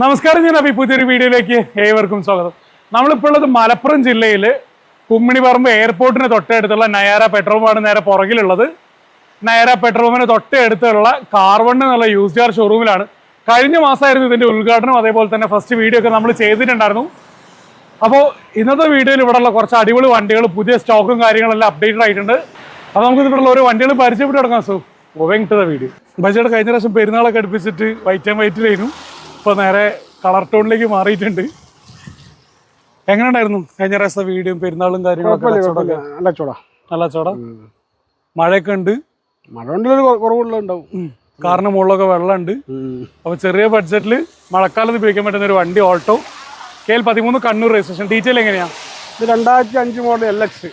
നമസ്കാരം ഞാൻ അഭി പുതിയൊരു വീഡിയോയിലേക്ക് ഏവർക്കും സ്വാഗതം. നമ്മളിപ്പോൾ ഉള്ളത് മലപ്പുറം ജില്ലയിൽ കുമ്മിണിപറമ്പ് എയർപോർട്ടിന് തൊട്ടടുത്തുള്ള നയാര പെട്രോൾ പമ്പാണ് നേരെ പുറകിലുള്ളത്. നയാര പെട്രോൾ പമ്പിന് തൊട്ടടുത്തുള്ള കാർവൺ എന്നുള്ള യൂസ് ആർ ഷോറൂമിലാണ് കഴിഞ്ഞ മാസമായിരുന്നു ഇതിന്റെ ഉദ്ഘാടനം അതേപോലെ തന്നെ ഫസ്റ്റ് വീഡിയോ ഒക്കെ നമ്മൾ ചെയ്തിട്ടുണ്ടായിരുന്നു. അപ്പോൾ ഇന്നത്തെ വീഡിയോയിൽ ഇവിടെയുള്ള കുറച്ച് അടിപൊളി വണ്ടികൾ പുതിയ സ്റ്റോക്കും കാര്യങ്ങളെല്ലാം അപ്ഡേറ്റഡ് ആയിട്ടുണ്ട്. അപ്പോൾ നമുക്ക് ഇവിടെയുള്ള ഓരോ വണ്ടികൾ പരിചയപ്പെട്ട് തുടങ്ങാം സോ ദ വീഡിയോ ബജറ്റ് കഴിഞ്ഞ പ്രാവശ്യം പെരുന്നാളൊക്കെ അടുപ്പിച്ചിട്ട് വൈറ്റ് ആൻഡ് വൈറ്റിലായിരുന്നു. ഇപ്പോൾ നേരെ കളർ ടോണിലേക്ക് മാറിയിട്ടുണ്ട്. എങ്ങനെയുണ്ടായിരുന്നു കഴിഞ്ഞ പ്രാവശ്യത്തെ വീഡിയോയും പെരുന്നാളും കാര്യങ്ങളൊക്കെ നല്ല ചോടാ നല്ല ചോട മഴയൊക്കെ ഉണ്ട്? മഴ ഉം. കാറിന് മുകളിലൊക്കെ വെള്ളമുണ്ട്. അപ്പോൾ ചെറിയ ബഡ്ജറ്റിൽ മഴക്കാലത്ത് ഉപയോഗിക്കാൻ പറ്റുന്ന ഒരു വണ്ടി ഓൾട്ടോ. കെ എൽ പതിമൂന്ന് കണ്ണൂർ രജിസ്ട്രേഷൻ ഡീറ്റെയിൽ എങ്ങനെയാ? ഇത് രണ്ടായിരത്തി അഞ്ച് മോഡൽ എൽ എക്സ്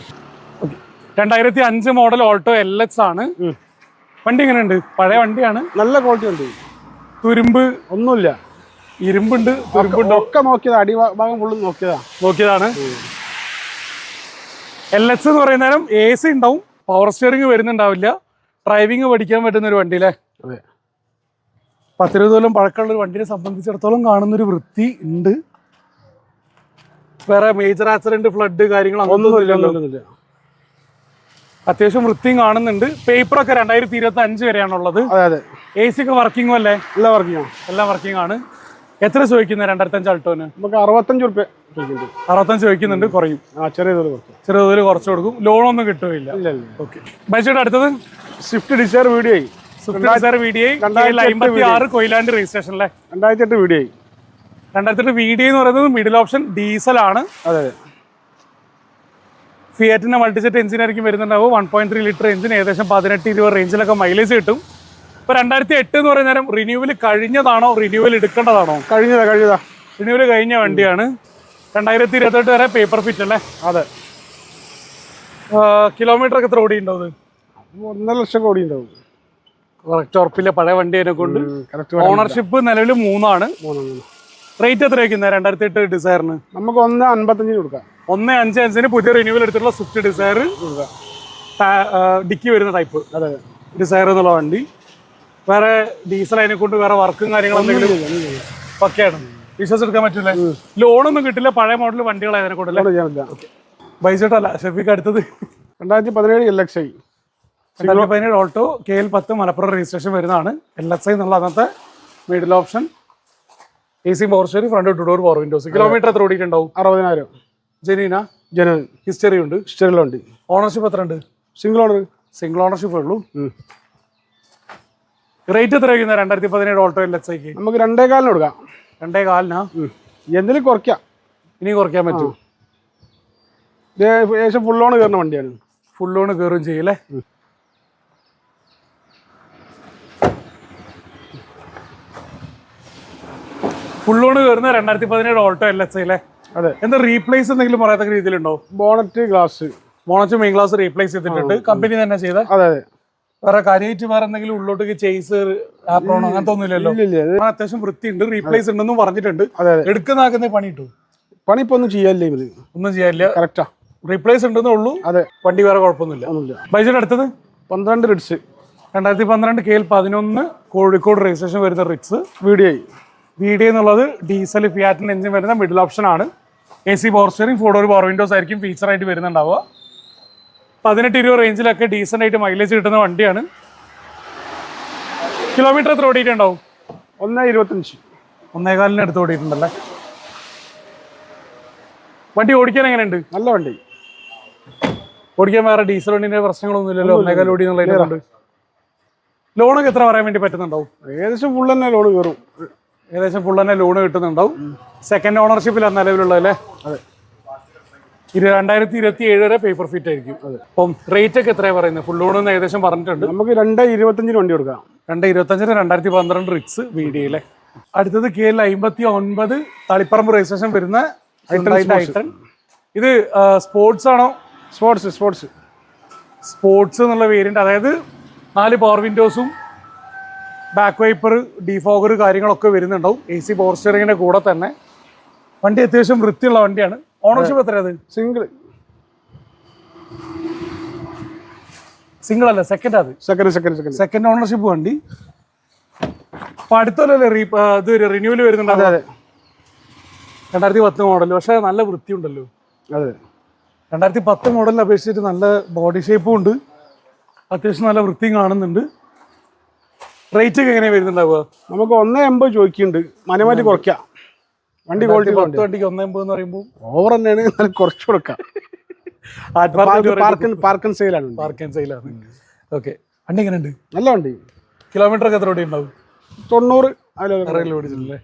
രണ്ടായിരത്തി അഞ്ച് മോഡൽ ഓൾട്ടോ എൽ എക്സ് ആണ്. വണ്ടി എങ്ങനെയുണ്ട്? പഴയ വണ്ടിയാണ്? നല്ല ക്വാളിറ്റി ഉണ്ട്. തുരുമ്പ്? ഒന്നുമില്ല. ഇരുമ്പുണ്ട് തുരുമ്പുണ്ട്. ഒക്കെ നോക്കിയതാ അടിഭാഗം ഫുള്ള് നോക്കിയതാ. നോക്കിയതാണ്. എൽ എക്സ് എന്ന് പറയുന്ന നേരം എ സി ഉണ്ടാവും. പവർ സ്റ്റിയറിംഗ് വരുന്നുണ്ടാവില്ല. ഡ്രൈവിംഗ് പഠിക്കാൻ പറ്റുന്ന ഒരു വണ്ടി അല്ലേ അതെ പത്തിരുപത് കൊല്ലം പഴക്കമുള്ള ഒരു വണ്ടിനെ സംബന്ധിച്ചിടത്തോളം കാണുന്നൊരു വൃത്തി ഉണ്ട്. വേറെ മേജർ ആക്സിഡന്റ് ഫ്ലഡ് കാര്യങ്ങൾ ഒന്നുമില്ല അത്യാവശ്യം വൃത്തിയും കാണുന്നുണ്ട്. പേപ്പറൊക്കെ രണ്ടായിരത്തി ഇരുപത്തി അഞ്ച് വരെയാണുള്ളത്. അതെ അതെ. എ സി ഒക്കെ വർക്കിംഗും അല്ലേ? എല്ലാ വർക്കിംഗ് എല്ലാം വർക്കിംഗ് ആണ്. എത്ര ചോദിക്കുന്നത് രണ്ടായിരത്തഞ്ച് അൾട്ടോന്? നമുക്ക് അറുപത്തഞ്ച് റുപ്യ അറുപത്തഞ്ച് ചോദിക്കുന്നുണ്ട് കുറയും. ആ ചെറിയ തോതിൽ കുറച്ച്. ചെറിയ തോതിൽ കുറച്ച് കൊടുക്കും. ലോണൊന്നും കിട്ടുകയില്ല. ഓക്കെ. ബൈച്ചയുടെ അടുത്തത്? സ്വിഫ്റ്റ് ഡിസയർ വീഡിയോ ആയി. Swift Dzire V D I രണ്ടായിരത്തി എട്ട് അമ്പത്തി ആറ് കൊയിലാണ്ട് രജിസ്ട്രേഷനിലെ രണ്ടായിരത്തി എട്ട് വീഡിയോ ആയി. രണ്ടായിരത്തി എട്ട് വി എന്ന് പറയുന്നത് മിഡിൽ ഓപ്ഷൻ ഡീസൽ ആണ്. അതെ ഫിയറ്റിന്റെ മൾട്ടിസെറ്റ് എഞ്ചിൻ ആയിരിക്കും വരുന്നുണ്ടാവും one point three litre engine ഏകദേശം പതിനെട്ട് ഇരുപത് റേഞ്ചിലൊക്കെ മൈലേജ് കിട്ടും. ഇപ്പൊ രണ്ടായിരത്തി എട്ട് എന്ന് പറയുന്ന നേരം റിന്യൂവൽ കഴിഞ്ഞതാണോ? റിന്യൂവൽ എടുക്കേണ്ടതാണോ? കഴിഞ്ഞതാ കഴിഞ്ഞതാ. റിന്യൂവൽ കഴിഞ്ഞ വണ്ടിയാണ്. രണ്ടായിരത്തി ഇരുപത്തെട്ട് വരെ പേപ്പർ ഫിറ്റ് അല്ലേ? അതെ. കിലോമീറ്റർ ഒക്കെ എത്ര ഓടി ഉണ്ടാവും ഒന്നര ലക്ഷം കോടി ഉണ്ടാവും കറക്റ്റ് ഉറപ്പില്ല. പഴയ വണ്ടി അതിനെ കൊണ്ട്. ഓണർഷിപ്പ് നിലവിൽ മൂന്നാണ്. മൂന്ന് മൂന്ന് റേറ്റ് എത്ര വയ്ക്കുന്നത് രണ്ടായിരത്തി എട്ട് ഡിസയറിന് നമുക്ക് ഒന്ന് അൻപത്തഞ്ചിന് കൊടുക്കാം. ഒന്ന് അഞ്ച് അഞ്ചിന് പുതിയ റിന്യൂവൽ എടുത്തിട്ടുള്ള സ്വിഫ്റ്റ് ഡിസയർ കൊടുക്കാം. ഡിക്കി വരുന്ന ടൈപ്പ് അതെ. ഡിസയർ എന്നുള്ള വണ്ടി. വേറെ ഡീസൽ അതിനെ കൊണ്ട് വേറെ വർക്കും കാര്യങ്ങളും പക്കയാണ് വിശ്വസിച്ചെടുക്കാൻ പറ്റില്ല? ലോണൊന്നും കിട്ടില്ല പഴയ മോഡൽ വണ്ടികൾ അതിനെ കൊണ്ടല്ലേ ബൈസോട്ടല്ല ഷെഫിക്ക് അടുത്തത്. രണ്ടായിരത്തി പതിനേഴ് എൽ എക്സ് ഐ. രണ്ടായിരത്തി പതിനേഴ് ഓൾട്ടോ കെ എൽ പത്ത് മലപ്പുറം രജിസ്ട്രേഷൻ വരുന്നതാണ്. എൽ എക്സ് ഐ എന്നുള്ള അന്നത്തെ middle option A C power steering front two door power windows kilometre എത്ര ഓടിയിട്ടുണ്ടാവും? അറുപതിനായിരം. ജനീന ജനൻ ഹിസ്റ്ററി ഉണ്ട്. ഹിസ്റ്ററിയിലുണ്ട് ഓണർഷിപ്പ് എത്ര ഉണ്ട് സിംഗിൾ ഓണർ സിംഗിൾ ഓണർഷിപ്പ് ഉള്ളൂ. റേറ്റ് എത്ര വയ്ക്കുന്ന രണ്ടായിരത്തി പതിനേഴ് ഓൾട്ടോ എൽ എക്സ് ഐക്ക് നമുക്ക് രണ്ടേ കാലിന് കൊടുക്കാം. രണ്ടേ കാലിനാ? എന്തിനും കുറയ്ക്കാം. ഇനി കുറയ്ക്കാൻ പറ്റും. ഇത് ഏകദേശം ഫുൾ ഓൺ കയറുന്ന വണ്ടിയാണ്. ഫുൾ ലോൺ കയറും ചെയ്യല്ലേ ഫുൾ ഓൺ കയറുന്ന രണ്ടായിരത്തി പതിനേഴ് ഓൾട്ടോ എൽ എക്സ് അല്ലേ? അതെ. എന്താ റീപ്ലേസ് എന്തെങ്കിലും പറയാത്ത രീതിയിലുണ്ടോ? Bonnet glass bonnet main glass replace ചെയ്തിട്ടുണ്ട്. കമ്പനി തന്നെ ചെയ്ത? അതെ അതെ. വേറെ കാര്യമായിട്ട് വേറെ എന്തെങ്കിലും ഉള്ളോട്ടേക്ക് ചേസ് ആപ്രോണോ അങ്ങനത്തെ ഒന്നുമില്ലല്ലോ അത്യാവശ്യം വൃത്തിയുണ്ട് റീപ്ലേസ് ഉണ്ടെന്നും പറഞ്ഞിട്ടുണ്ട്. എടുക്കുന്നാക്കുന്ന പണി കിട്ടും പണി ഇപ്പൊ ഒന്നും ചെയ്യാനില്ല ഇവർ? ഒന്നും ചെയ്യാനില്ല കറക്റ്റാ റീപ്ലേസ് ഉണ്ടെന്നേ ഉള്ളൂ. അതെ. വണ്ടി വേറെ കുഴപ്പമൊന്നുമില്ല. ബൈജറ്റ് അടുത്തത്? പന്ത്രണ്ട് റിഡ്സ് രണ്ടായിരത്തി പന്ത്രണ്ട് കെ എൽ പതിനൊന്ന് കോഴിക്കോട് രജിസ്ട്രേഷൻ വരുന്ന Ritz video video V D എന്നുള്ളത് ഡീസൽ ഫിയാറ്റിന്റെ എഞ്ചിൻ വരുന്ന മിഡിൽ ഓപ്ഷൻ ആണ്. A C power steering four door power windows ആയിരിക്കും ഫീച്ചറായിട്ട് വരുന്നുണ്ടാവുക. പതിനെട്ട് ഇരുപത് റേഞ്ചിലൊക്കെ ഡീസന്റ് ആയിട്ട് മൈലേജ് കിട്ടുന്ന വണ്ടിയാണ്. കിലോമീറ്റർ എത്ര ഓടിയിട്ടുണ്ടാവും? ഒന്ന് ഇരുപത്തഞ്ച്. ഒന്നേകാലിന് അടുത്ത് ഓടിയിട്ടുണ്ടല്ലേ? വണ്ടി ഓടിക്കാൻ എങ്ങനെയുണ്ട്? നല്ല വണ്ടി. ഓടിക്കാൻ വേറെ ഡീസൽ വണ്ടിന്റെ പ്രശ്നങ്ങളൊന്നുമില്ലല്ലോ? ഒന്നേകാൽ ഓടി എന്നുള്ളത് ലോണൊക്കെ എത്ര പറയാൻ വേണ്ടി പറ്റുന്നുണ്ടാവും? ഏകദേശം ഫുൾ തന്നെ ലോൺ കയറും. ഏകദേശം ഫുൾ തന്നെ ലോൺ കിട്ടുന്നുണ്ടാവും. സെക്കൻഡ് ഓണർഷിപ്പിലാണ് നിലവിലുള്ളത് അല്ലേ? അതെ. രണ്ടായിരത്തി ഇരുപത്തി ഏഴ് വരെ പേപ്പർ ഫിറ്റ് ആയിരിക്കും. അപ്പം റേറ്റ് ഒക്കെ എത്രയാണ് പറയുന്നത്? ഫുൾ ലോൺ ഏകദേശം പറഞ്ഞിട്ടുണ്ട്. നമുക്ക് രണ്ട് ഇരുപത്തഞ്ചിന് വണ്ടി കൊടുക്കാം. രണ്ട് ഇരുപത്തഞ്ചിന് രണ്ടായിരത്തി പന്ത്രണ്ട് റിക്സ് വി ഡിയിലെ അടുത്തത് കെ എൽ അമ്പത്തി ഒൻപത് തളിപ്പറമ്പ് രജിസ്ട്രേഷൻ വരുന്ന ഐട്ടൺ ഇത് സ്പോർട്സ് ആണോ? സ്പോർട്സ് സ്പോർട്സ് സ്പോർട്സ് എന്നുള്ള വേരിയന്റ് അതായത് നാല് പവർ വിൻഡോസും ബാക്ക് വൈപ്പർ ഡിഫോഗർ കാര്യങ്ങളൊക്കെ വരുന്നുണ്ടാവും. എ സി പവർ സ്റ്റിയറിങ്ങിന്റെ കൂടെ തന്നെ. വണ്ടി അത്യാവശ്യം വൃത്തിയുള്ള വണ്ടിയാണ്. ഓണർഷിപ്പ് എത്രയാത് സിംഗിൾ സിംഗിൾ അല്ല സെക്കൻഡ് അത്. Second second second second ownership വണ്ടി. അപ്പൊ അടുത്തല്ലേ ഇത് റിന്യൂവൽ അതെ അതെ. രണ്ടായിരത്തി പത്ത് മോഡൽ പക്ഷെ നല്ല വൃത്തിയുണ്ടല്ലോ. അതെ. രണ്ടായിരത്തി പത്ത് മോഡലിൽ അപേക്ഷിച്ചിട്ട് നല്ല ബോഡി ഷേപ്പും ഉണ്ട്. അത്യാവശ്യം നല്ല വൃത്തിയും കാണുന്നുണ്ട്. റേറ്റ് ഒക്കെ എങ്ങനെയാണ് വരുന്നുണ്ടാവുക? നമുക്ക് ഒന്നേ എൺപത് ചോദിക്കുന്നുണ്ട്. മനമാറ്റി കുറയ്ക്കാം. വണ്ടി ക്വാളിറ്റി പത്ത് വണ്ടിക്ക് ഒന്നേ എന്ന് പറയുമ്പോൾ ഓവർ തന്നെയാണ്. കുറച്ച് കൊടുക്കാം. പാർക്കൻ പാർക്കൻ സെയിലാണ്. പാർക്ക് ആൻഡ് സെയിലാണ് ഓക്കെ വണ്ടി. എങ്ങനെയുണ്ട്? നല്ല വണ്ടി. കിലോമീറ്റർ ഒക്കെ എത്ര ഓടി ഉണ്ടാവും? തൊണ്ണൂറ് ഓടിച്ചിട്ടില്ലേ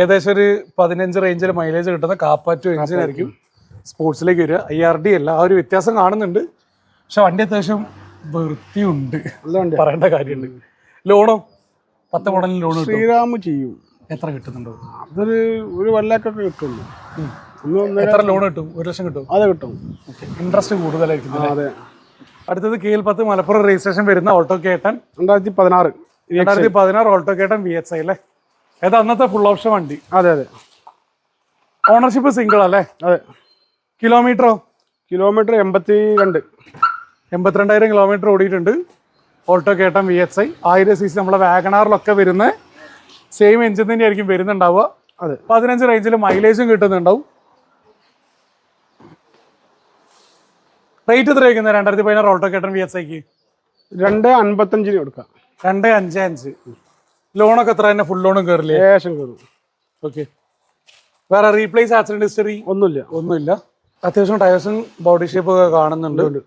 ഏകദേശം ഒരു പതിനഞ്ച് റേഞ്ചിൽ മൈലേജ് കിട്ടുന്ന കാപ്പാറ്റു എഞ്ചിൻ ആയിരിക്കും സ്പോർട്സിലേക്ക് വരിക. ഐ ആർ ഡി അല്ല ആ ഒരു വ്യത്യാസം കാണുന്നുണ്ട്. പക്ഷെ വണ്ടി അത്യാവശ്യം വൃത്തിയുണ്ട്. പറയേണ്ട കാര്യമുണ്ട്. ലോണോ? പത്ത് മോഡലിന് ലോൺ ശ്രീരാമ് ചെയ്യും. എത്ര കിട്ടുന്നുണ്ടോ? അതൊരു ഒരു വല്ലാക്കൊക്കെ കിട്ടുള്ളൂ. എത്ര ലോൺ കിട്ടും? ഒരു ലക്ഷം കിട്ടും? അത് കിട്ടും. ഇൻട്രസ്റ്റ് കൂടുതലായിരിക്കും അതെ. അടുത്തത് കെ എൽ പത്ത് മലപ്പുറം രജിസ്ട്രേഷൻ വരുന്ന ഓൾട്ടോ കേട്ടൻ രണ്ടായിരത്തി പതിനാറ് രണ്ടായിരത്തി പതിനാറ് Alto K ten V H I അല്ലേ? ഏതാ അന്നത്തെ ഫുൾ ഓപ്ഷൻ വണ്ടി? അതെ അതെ. ഓണർഷിപ്പ് സിംഗിൾ അല്ലേ? അതെ. കിലോമീറ്ററോ കിലോമീറ്റർ എൺപത്തി രണ്ട് എൺപത്തിരണ്ടായിരം കിലോമീറ്റർ ഓടിയിട്ടുണ്ട് Alto K ten V H I ആയിരം സി സി നമ്മളെ വാഗണാറിലൊക്കെ വരുന്ന സെയിം എഞ്ചിൻ തന്നെ ആയിരിക്കും വരുന്നുണ്ടാവുക. അതെ. പതിനഞ്ച് റേഞ്ചിൽ മൈലേജും കിട്ടുന്നുണ്ടാവും. റേറ്റ് എത്ര വയ്ക്കുന്നത് രണ്ടായിരത്തി പതിനാറ് ഓൾട്ടോ കേട്ടൻ വി എസ് ഐക്ക് രണ്ട് അൻപത്തഞ്ചിന് കൊടുക്കാം. രണ്ട് അഞ്ച് അഞ്ച്. ലോണൊക്കെ എത്ര തന്നെ? ഫുൾ ലോണും കയറില്ലേ ശേഷം കയറും ഓക്കെ വേറെ റീപ്ലേസ് ആക്സിഡന്റ് ഹിസ്റ്ററി ഒന്നുമില്ല. ഒന്നുമില്ല. അത്യാവശ്യം ടയേഴ്സും ബോഡി ഷേപ്പ് ഒക്കെ കാണുന്നുണ്ട്.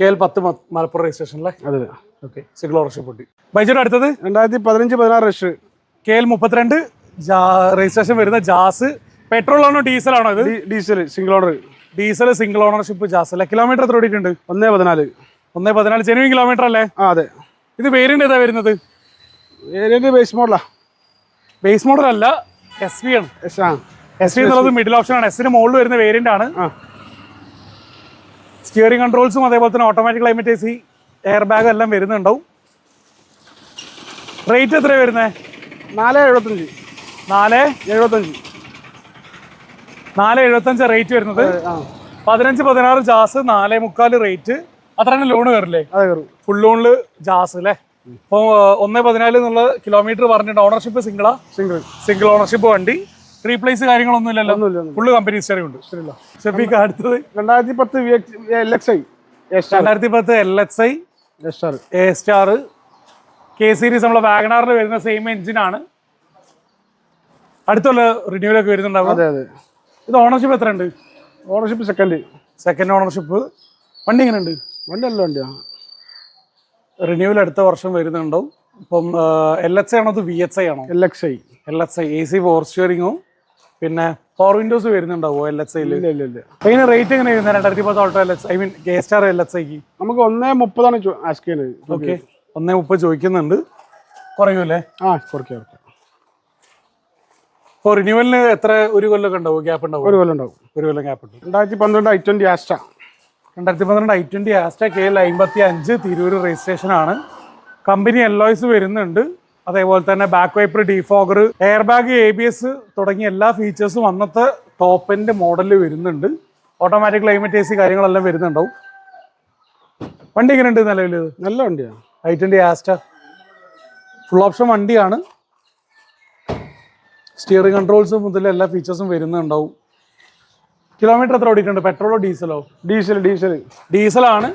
കെ എൽ പത്ത് മലപ്പുറം രജിസ്ട്രേഷനിലെ അതെ ഓക്കെ സിഗ്ലോർഷിപ്പ് ഉണ്ട്. ബൈജോട് അടുത്തത്? രണ്ടായിരത്തി പതിനഞ്ച് പതിനാറ് റഷ് കെ എൽ മുപ്പത്തിരണ്ട് രജിസ്ട്രേഷൻ വരുന്ന ജാസ്. പെട്രോൾ ആണോ ഡീസൽ ആണോ ഇത്? Diesel single owner diesel single ownership Jazz. അല്ലെ? കിലോമീറ്റർ എത്ര ഓടിയിട്ടുണ്ട്? ഒന്നേ പതിനാല്. ഒന്നേ പതിനാല് ജെനുവിൻ കിലോമീറ്റർ അല്ലേ? ആ അതെ. ഇത് വേരിയന്റ് ഏതാ വരുന്നത്? വേരിയന്റ് ബേസ് മോഡലാ ബേസ് മോഡൽ അല്ല എസ് വി ആണ്. എസ് ആ എസ് വി എന്നുള്ളത് മിഡിൽ ഓപ്ഷൻ ആണ്. എസിന് മുകളിൽ വരുന്ന വേരിയന്റ് ആണ്. ആ. സ്റ്റിയറിംഗ് കൺട്രോൾസും അതേപോലെ തന്നെ automatic climate A C air bag എല്ലാം വരുന്നുണ്ടാവും. റേറ്റ് എത്രയാണ് വരുന്നത് നാല് എഴുപത്തഞ്ച്. നാല് എഴുപത്തഞ്ച്. നാല് എഴുപത്തഞ്ച് റേറ്റ് വരുന്നത്. പതിനഞ്ച് പതിനാറ് ജാസ് നാല് മുക്കാൽ റേറ്റ് അത്ര തന്നെ ലോൺ കയറില്ലേ ഫുൾ ലോണിൽ ജാസ് അല്ലേ അപ്പോൾ ഒന്ന് പതിനാല് എന്നുള്ള കിലോമീറ്റർ പറഞ്ഞിട്ട് ഓണർഷിപ്പ് സിംഗിളാ സിംഗിൾ സിംഗിൾ ഓണർഷിപ്പ് വണ്ടി. റീപ്ലേസ് കാര്യങ്ങളൊന്നും ഇല്ലല്ലോ. ഫുള്ള് കമ്പനി ഹിസ്റ്ററി ഉണ്ട്. ഷെഫീക്ക് അടുത്തത്. രണ്ടായിരത്തി പത്ത് എൽ എക്സ് ഐ രണ്ടായിരത്തി പത്ത് L X I A star K series നമ്മളെ വാഗണാറിൽ വരുന്ന സെയിം ആണ്. അടുത്തുള്ള റിന്യൂവലൊക്കെ വരുന്നുണ്ടാവും. അതെ അതെ. ഇത് ഓണർഷിപ്പ് എത്ര ഉണ്ട് ഓണർഷിപ്പ് സെക്കൻഡ് സെക്കൻഡ് ഓണർഷിപ്പ് വണ്ടി എങ്ങനെ ഉണ്ട് വണ്ടി നല്ല വണ്ടിയാ. റിന്യൂവൽ അടുത്ത വർഷം വരുന്നുണ്ടാവും. ഇപ്പം എൽ എച്ച് ഐ ആണോ അത് വി എച്ച് ഐ ആണോ? L X I L X I A C four സ്റ്റിയറിങ്ങും പിന്നെ ഫോർ വിൻഡോസ് വരുന്നുണ്ടാവോ എൽ എച്ച് ഐയിൽ ഇല്ല ഇല്ല ഇല്ല. അതിന് റേറ്റ് എങ്ങനെ വരുന്നത്? രണ്ടായിരത്തി പത്ത് Alto L H I mean K star L H ഐക്ക് നമുക്ക് ഒന്നേ മുപ്പതാണ് ആസ്ക് ചെയ്യുന്നത്. ഓക്കെ ഒന്നേ മുപ്പത് ചോദിക്കുന്നുണ്ട്. കുറയൂലേ? ആ കുറയ്ക്കാം കുറയ്ക്കാം. റിന്യൂവലിന് എത്ര ഒരു കൊല്ലമൊക്കെ ഉണ്ടാവും? ഗ്യാപ്പ് ഉണ്ടാവും? ഒരു കൊല്ലം ഉണ്ടാവും. ഒരു കൊല്ലം ഗ്യാപ്പ് ഉണ്ട്. രണ്ടായിരത്തി പന്ത്രണ്ട് ഐ ട്വന്റി ആസ്റ്റ രണ്ടായിരത്തി പന്ത്രണ്ട് i twenty Asta K L അമ്പത്തി അഞ്ച് തിരൂർ രജിസ്ട്രേഷൻ ആണ്. കമ്പനി എല്ലോയ്സ് വരുന്നുണ്ട്. അതേപോലെ തന്നെ back wiper defogger air bag A B S തുടങ്ങിയ എല്ലാ ഫീച്ചേഴ്സും അന്നത്തെ ടോപ്പ് എൻഡ് മോഡലിൽ വരുന്നുണ്ട്. ഓട്ടോമാറ്റിക് ക്ലൈമറ്റ് എ സി കാര്യങ്ങളെല്ലാം വരുന്നുണ്ടാവും. വണ്ടി എങ്ങനെയുണ്ട് നിലവിൽ നല്ല വണ്ടിയാ. I Asta. ഫുൾ ഓപ്ഷൻ വണ്ടിയാണ്. സ്റ്റിയറിംഗ് കൺട്രോൾസ് മുതൽ എല്ലാ ഫീച്ചേഴ്സും വരുന്നുണ്ടാവും. കിലോമീറ്റർ എത്ര ഓടിയിട്ടുണ്ട്? പെട്രോളോ ഡീസലോ ഡീസൽ ഡീസൽ ഡീസലാണ്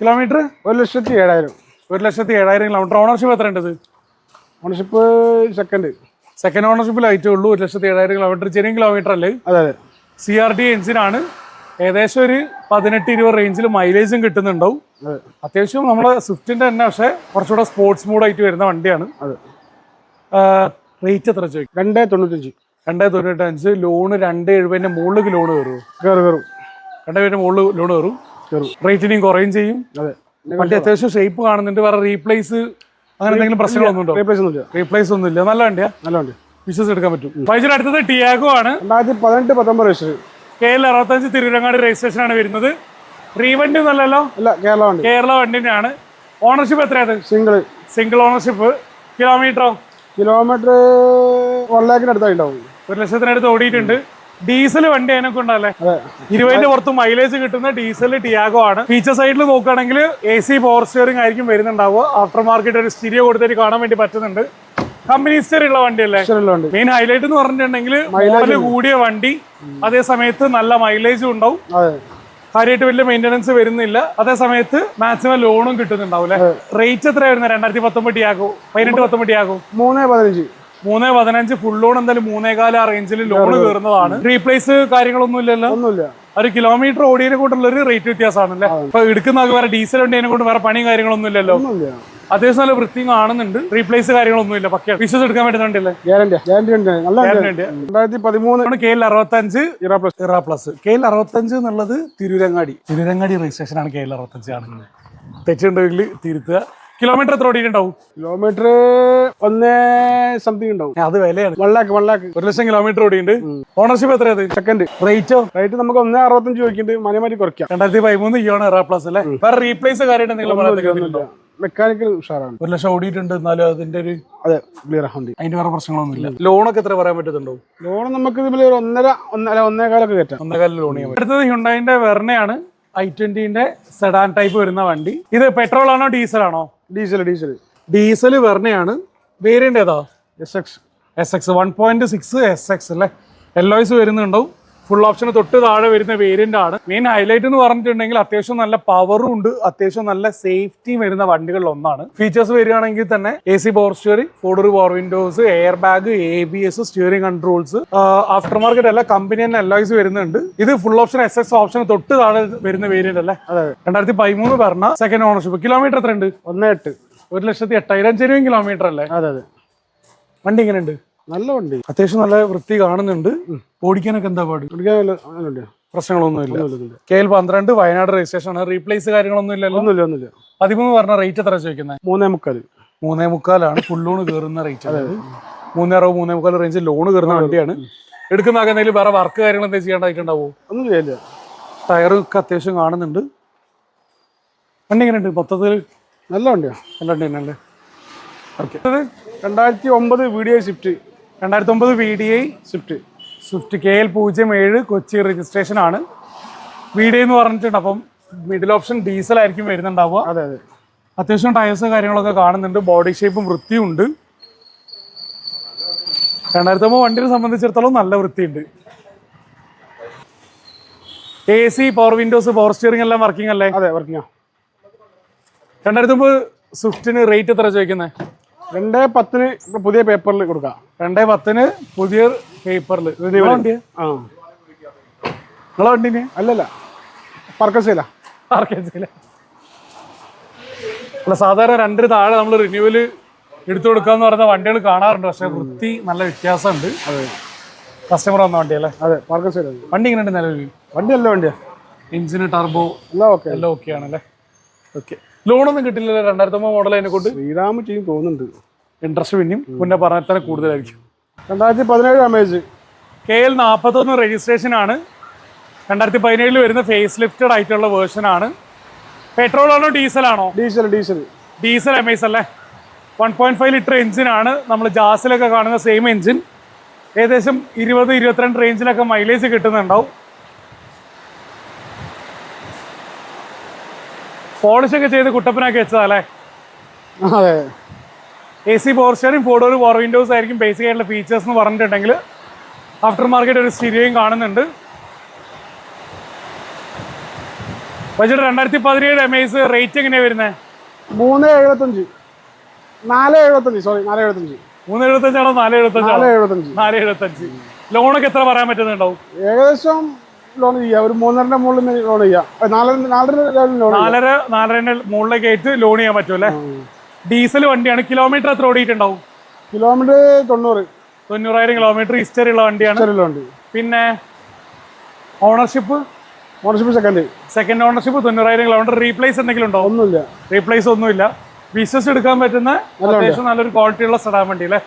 കിലോമീറ്റർ ഒരു ലക്ഷത്തി ഏഴായിരം. ഒരു ലക്ഷത്തി ഏഴായിരം കിലോമീറ്റർ ഓണർഷിപ്പ് എത്ര ഉണ്ടത് ഓണർഷിപ്പ് സെക്കൻഡ് സെക്കൻഡ് ഓണർഷിപ്പിൽ ആയിട്ടേ ഉള്ളൂ. ഒരു ലക്ഷത്തി ഏഴായിരം കിലോമീറ്റർ ചെറിയ കിലോമീറ്റർ അല്ലേ? അതെ അതെ. സി ആർ ഡി എഞ്ചിനാണ് ഏകദേശം ഒരു പതിനെട്ട് ഇരുപത് റേഞ്ചിൽ മൈലേജും കിട്ടുന്നുണ്ടാവും. അത്യാവശ്യം നമ്മളെ സ്വിഫ്റ്റിന്റെ തന്നെ പക്ഷെ കുറച്ചുകൂടെ സ്പോർട്സ് മൂഡായിട്ട് വരുന്ന വണ്ടിയാണ്. റേറ്റ് എത്ര ചോദിക്കും? രണ്ട് തൊണ്ണൂറ്റഞ്ച് രണ്ടേ തൊണ്ണൂറ്റഞ്ച് ലോണ് രണ്ട് എഴുപതിന്റെ മുകളിലേക്ക് ലോൺ കയറും കയറും കയറും. രണ്ടേ പേരുടെ മുകളിൽ ലോൺ കയറും. റേറ്റിനെയും കുറയും ചെയ്യും. അതെ. വണ്ടി അത്യാവശ്യം ഷേപ്പ് കാണുന്നുണ്ട്. വേറെ റീപ്ലേസ് അങ്ങനെ എന്തെങ്കിലും പ്രശ്നങ്ങളൊന്നും ഉണ്ടോ? റീപ്ലേസ് ഒന്നുമില്ല റീപ്ലേസ് ഒന്നും ഇല്ല. നല്ല വണ്ടിയാ? നല്ല വണ്ടി. വിശ്വസിച്ച് എടുക്കാൻ പറ്റും അടുത്തത് ടിയാഗോ ആണ്. രണ്ടായിരത്തി പതിനെട്ട് പത്തൊമ്പത് രജിസ്റ്റർ കെ എൽ അറുപത്തഞ്ച് തിരുവരങ്ങാട് രജിസ്ട്രേഷൻ ആണ് വരുന്നത്. റീവണ്ടി ഒന്നല്ലല്ലോ അല്ല കേരള വണ്ടി. കേരള വണ്ടിന്റെയാണ് ഓണർഷിപ്പ് എത്രയാണ്? സിംഗിൾ സിംഗിൾ ഓണർഷിപ്പ് കിലോമീറ്ററോ കിലോമീറ്റർ വൺ ലാഖിന് ഒരു ലക്ഷത്തിനടുത്ത് ഓടിയിട്ടുണ്ട്. ഡീസൽ വണ്ടി അതിനൊക്കെ ഉണ്ടല്ലേ? ഇരുപതിന്റെ പുറത്ത് മൈലേജ് കിട്ടുന്ന ഡീസൽ ടിയാഗോ ആണ്. ഫീച്ചർ സൈഡിൽ നോക്കുകയാണെങ്കിൽ എ സി പവർ സ്റ്റിയറിംഗ് ആയിരിക്കും വരുന്നുണ്ടാവുക. ആഫ്റ്റർ മാർക്കറ്റ് ഒരു സ്റ്റിരിയോ കൊടുത്തിട്ട് കാണാൻ വേണ്ടി പറ്റുന്നുണ്ട്. കമ്പനി ഹിസ്റ്ററി ഉള്ള വണ്ടിയല്ലേ? മെയിൻ ഹൈലൈറ്റ് എന്ന് പറഞ്ഞിട്ടുണ്ടെങ്കിൽ മോഡൽ കൂടിയ വണ്ടി. അതേ സമയത്ത് നല്ല മൈലേജും ഉണ്ടാവും. കാര്യമായിട്ട് വലിയ മെയിന്റനൻസ് വരുന്നില്ല. അതേ സമയത്ത് മാക്സിമം ലോണും കിട്ടുന്നുണ്ടാവും അല്ലെ? റേറ്റ് എത്ര വരുന്നത് രണ്ടായിരത്തി പത്തൊമ്പത് ആകും പതിനെട്ട് പത്തൊമ്പത് ആകും മൂന്ന് പതിനഞ്ച്. മൂന്ന് പതിനഞ്ച് ഫുൾ ലോൺ എന്തായാലും മൂന്നേകാല റേഞ്ചിൽ ലോൺ കയറുന്നതാണ്. റീപ്ലേസ് കാര്യങ്ങളൊന്നും ഇല്ലല്ലോ. ഒന്നുമില്ല. ഒരു കിലോമീറ്റർ ഓടിയതിനെ കൊണ്ടുള്ള ഒരു റേറ്റ് വ്യത്യാസമാണല്ലേ? ഇപ്പൊ എടുക്കുന്ന വേറെ ഡീസൽ വണ്ടിയെ കൊണ്ട് വേറെ പണിയും കാര്യങ്ങളൊന്നും ഇല്ലല്ലോ. അത്യാവശ്യം നല്ല വൃത്തിയും കാണുന്നുണ്ട്. റീപ്ലേസ് കാര്യങ്ങളൊന്നും ഇല്ല പക്ഷേ വിശ്വസ് എടുക്കാൻ പറ്റുന്നുണ്ടല്ലേ ഗ്യാരണ്ടി ഗ്യാരണ്ടി ഉണ്ട്. നല്ല ഗ്യാരണ്ടി ഉണ്ട്. രണ്ടായിരത്തി പതിമൂന്ന് കെ എൽ അറുപത്തഞ്ച്. ഇറ പ്ലസ് ഇറ പ്ലസ് കെ എൽ അറുപത്തഞ്ച് എന്നുള്ളത് തിരുരങ്ങാടി. തിരുരങ്ങാടി രജിസ്ട്രേഷൻ ആണ് കെ എൽ അറുപത്തഞ്ച് ആണ്. തെറ്റുണ്ടെങ്കിൽ തിരുത്തുക. കിലോമീറ്റർ എത്ര ഓടിയിട്ടുണ്ടാവും? കിലോമീറ്റർ ഒന്നേ സംതിങ് ഉണ്ടാവും. അത് വിലയാണ്. വൺ ലാക്ക് വൺ ലാക്ക് ഒരു ലക്ഷം കിലോമീറ്റർ ഓടിയുണ്ട് ഓണർഷിപ്പ് എത്രയത് സെക്കൻഡ് റേറ്റോ റേറ്റ് നമുക്ക് ഒന്നേ അറുപത്തഞ്ച് ചോദിക്കുന്നുണ്ട്. മനമാരി കുറയ്ക്കാം. രണ്ടായിരത്തി പതിമൂന്ന് ഇയോണ് എറാ പ്ലസ് അല്ലേ? വേറെ റീപ്ലേസ് കാര്യമായിട്ട് നിങ്ങൾ മെക്കാനിക്കൽ ഉഷാറാണ്. ഒരു ലക്ഷം ഓടിയിട്ടുണ്ട് എന്നാലും അതിന്റെ ഒരു അതെ ക്ലിയർ ആവുന്നുണ്ട് അതിന്റെ വേറെ പ്രശ്നങ്ങളൊന്നുമില്ല. ലോണൊക്കെ എത്ര പറയാൻ പറ്റുന്നുണ്ടോ ലോൺ നമുക്ക് ഇതിൽ ഒരു ഒന്നര ഒന്നര ഒന്നേകാലൊക്കെ കയറ്റാം. ഒന്നേകാലിൽ ലോൺ ചെയ്യാൻ പറ്റും. അടുത്തത് ഹ്യുണ്ടായിന്റെ വെർണയാണ് ഐ ട്വന്റിന്റെ സെഡാൻ ടൈപ്പ് വരുന്ന വണ്ടി. ഇത് പെട്രോൾ ആണോ ഡീസൽ ആണോ? ഡീസൽ ഡീസൽ ഡീസൽ വെർണയാണ് വേരിയന്റ് ഏതാ? S X S X one point six S X അല്ലേ? എല്ലോയ്സ് വരുന്നുണ്ടാവും. ഫുൾ ഓപ്ഷന് തൊട്ട് താഴെ വരുന്ന വേരിയന്റ് ആണ്. മെയിൻ ഹൈലൈറ്റ് എന്ന് പറഞ്ഞിട്ടുണ്ടെങ്കിൽ അത്യാവശ്യം നല്ല പവറും ഉണ്ട്. അത്യാവശ്യം നല്ല സേഫ്റ്റിയും വരുന്ന വണ്ടികളിൽ ഒന്നാണ്. ഫീച്ചേഴ്സ് വരികയാണെങ്കിൽ തന്നെ A C power steering four door power windows air bag A B S steering controls after market അല്ല കമ്പനി തന്നെ എല്ലാ വരുന്നുണ്ട്. ഇത് full option S S option തൊട്ട് താഴെ വരുന്ന വേരിയന്റ് അല്ലേ? അതെ രണ്ടായിരത്തി പതിമൂന്ന് പറഞ്ഞ സെക്കൻഡ് ഓണർഷിപ്പ് കിലോമീറ്റർ എത്ര ഉണ്ട് ഒന്ന് എട്ട്. ഒരു ലക്ഷത്തി എട്ടായിരം ചെരുവും കിലോമീറ്റർ അല്ലേ? അതെ അതെ. വണ്ടി എങ്ങനെയുണ്ട്? നല്ല വണ്ടി. അത്യാവശ്യം നല്ല വൃത്തി കാണുന്നുണ്ട്. ഓടിക്കാനൊക്കെ എന്താ പാട്? നല്ല പ്രശ്നങ്ങളൊന്നുമില്ല കെ എൽ പന്ത്രണ്ട് വയനാട് രജിസ്ട്രേഷൻ ആണ്. റീപ്ലേസ് കാര്യങ്ങളൊന്നും ഇല്ലല്ലോ? ഒന്നുമില്ല ഒന്നുമില്ല. പതിമൂന്ന് പറഞ്ഞ റേറ്റ് എത്ര ചോദിക്കുന്നത് മൂന്നേ മുക്കാൽ മൂന്നേ മുക്കാലാണ്. ലോൺ കയറുന്ന റേറ്റ് മൂന്നേ അറുപത് മൂന്നേ മുക്കാൽ റേഞ്ച് ലോൺ കയറുന്ന വണ്ടിയാണ്. എടുക്കുന്ന ആകെ എന്തെങ്കിലും വേറെ വർക്ക് കാര്യങ്ങൾ എന്തെങ്കിലും ചെയ്യേണ്ടതായിട്ടുണ്ടാവോ ഒന്നും ചെയ്യില്ല ടയറൊക്കെ അത്യാവശ്യം കാണുന്നുണ്ട്. വണ്ടി എങ്ങനെയുണ്ട്? മൊത്തത്തിൽ നല്ല വണ്ടിയാണ് നല്ല വണ്ടി തന്നെയല്ലേ? ഓക്കെ രണ്ടായിരത്തി ഒമ്പത് വീഡിയോ സ്വിഫ്റ്റ് രണ്ടായിരത്തി ഒമ്പത് V D I Swift Swift K L പൂജ്യം ഏഴ് കൊച്ചി രജിസ്ട്രേഷൻ ആണ്. വി ഡി എന്ന് പറഞ്ഞിട്ടുണ്ട്. അപ്പം മിഡിൽ ഓപ്ഷൻ ഡീസൽ ആയിരിക്കും വരുന്നുണ്ടാവുക. അതെ അതെ. അത്യാവശ്യം ടയേഴ്സ് കാര്യങ്ങളൊക്കെ കാണുന്നുണ്ട്. ബോഡി ഷേപ്പും വൃത്തിയുണ്ട്. രണ്ടായിരത്തി ഒമ്പത് വണ്ടിയെ സംബന്ധിച്ചിടത്തോളം നല്ല വൃത്തിയുണ്ട്. A C power windows power steering എല്ലാം വർക്കിംഗ് അല്ലേ? അതെ വർക്കിംഗ് രണ്ടായിരത്തി ഒമ്പത് സ്വിഫ്റ്റിന് റേറ്റ് എത്ര ചോദിക്കുന്നത് രണ്ടേ പത്തിന് പുതിയ പേപ്പറിൽ കൊടുക്കാം. രണ്ടേ പത്തിന് പുതിയ പേപ്പറിൽ ആ. നിങ്ങളെ വണ്ടിന് അല്ലല്ല. പർക്കസില അല്ല സാധാരണ രണ്ടിന് താഴെ നമ്മൾ റിന്യൂവൽ എടുത്തു കൊടുക്കാന്ന് പറഞ്ഞ വണ്ടികൾ കാണാറുണ്ട്. പക്ഷെ വൃത്തി നല്ല വ്യത്യാസമുണ്ട്. അതെ. കസ്റ്റമർ വന്ന വണ്ടിയല്ലേ? അതെ പർക്കസയില വണ്ടി ഇങ്ങനെ നിലവിൽ? വണ്ടി അല്ല വണ്ടിയാ. എഞ്ചിന് ടർബോ എല്ലാം ഓക്കെ എല്ലാം ഓക്കെ ആണല്ലേ? ഓക്കെ ലോണൊന്നും കിട്ടില്ല രണ്ടായിരത്തി ഒമ്പത് മോഡൽ അതിനെ കൊണ്ട്. ശ്രീരാമ ചെയ്യും തോന്നുന്നുണ്ട്. ഇൻട്രസ്റ്റ് പിന്നെയും മുന്നേ പറഞ്ഞാൽ തന്നെ കൂടുതലായിരിക്കും. രണ്ടായിരത്തി പതിനേഴ് അമേജ് കെ എൽ നാൽപ്പത്തൊന്ന് രജിസ്ട്രേഷൻ ആണ്. രണ്ടായിരത്തി പതിനേഴിൽ വരുന്ന ഫേസ് ലിഫ്റ്റഡ് ആയിട്ടുള്ള വേർഷൻ ആണ്. പെട്രോൾ ആണോ ഡീസൽ ആണോ? ഡീസൽ ഡീസൽ ഡീസൽ അമേസ് അല്ലേ? വൺ പോയിന്റ് ഫൈവ് ലിറ്റർ എഞ്ചിനാണ് നമ്മൾ ജാസിലൊക്കെ കാണുന്ന സെയിം എഞ്ചിൻ ഏകദേശം ഇരുപത് ഇരുപത്തിരണ്ട് റേഞ്ചിലൊക്കെ മൈലേജ് കിട്ടുന്നുണ്ടാവും. പോളിഷ് ഒക്കെ ചെയ്ത് കുട്ടപ്പനാക്കി വെച്ചതാ അല്ലേ? അതെ. A C power steering four door power windows ആയിരിക്കും ബേസിക് ആയിട്ടുള്ള ഫീച്ചേഴ്സ് എന്ന് പറഞ്ഞിട്ടുണ്ടെങ്കിൽ ആഫ്റ്റർ മാർക്കറ്റ് ഒരു സ്റ്റീരിയോയും കാണുന്നുണ്ട്. ബജറ്റ് രണ്ടായിരത്തി പതിനേഴ് എം ഐസ് റേറ്റ് എങ്ങനെയാണ് വരുന്നത് മൂന്ന് എഴുപത്തഞ്ച് നാല് എഴുപത്തഞ്ച് സോറി നാല് എഴുപത്തഞ്ച് മൂന്ന് എഴുപത്തഞ്ചാണോ നാല് എഴുപത്തഞ്ചാണോ നാല് എഴുപത്തഞ്ച് നാല് എഴുപത്തഞ്ച് ലോണൊക്കെ എത്ര പറയാൻ പറ്റുന്നുണ്ടാവും? ഏകദേശം ലോൺ ചെയ്യാം. ഒരു മൂന്നരന്റെ മുകളിൽ ലോൺ ചെയ്യാം. നാലര നാലര ലോൺ നാലര നാലരന്റെ മുകളിലേക്ക് ആയിട്ട് ലോൺ ചെയ്യാൻ പറ്റും അല്ലേ? ഡീസൽ വണ്ടിയാണ്. കിലോമീറ്റർ എത്ര ഓടിയിട്ടുണ്ടാവും? കിലോമീറ്റർ തൊണ്ണൂറ്. തൊണ്ണൂറായിരം കിലോമീറ്റർ ഹിസ്റ്ററി ഉള്ള വണ്ടിയാണ്. പിന്നെ ownership ownership second second ownership തൊണ്ണൂറായിരം കിലോമീറ്റർ റീപ്ലേസ് എന്തെങ്കിലും ഉണ്ടോ? ഒന്നുമില്ല. റീപ്ലേസ് ഒന്നുമില്ല. ബിസിനസ് എടുക്കാൻ പറ്റുന്ന അത്യാവശ്യം നല്ലൊരു ക്വാളിറ്റി ഉള്ള സെഡാൻ വണ്ടി അല്ലേ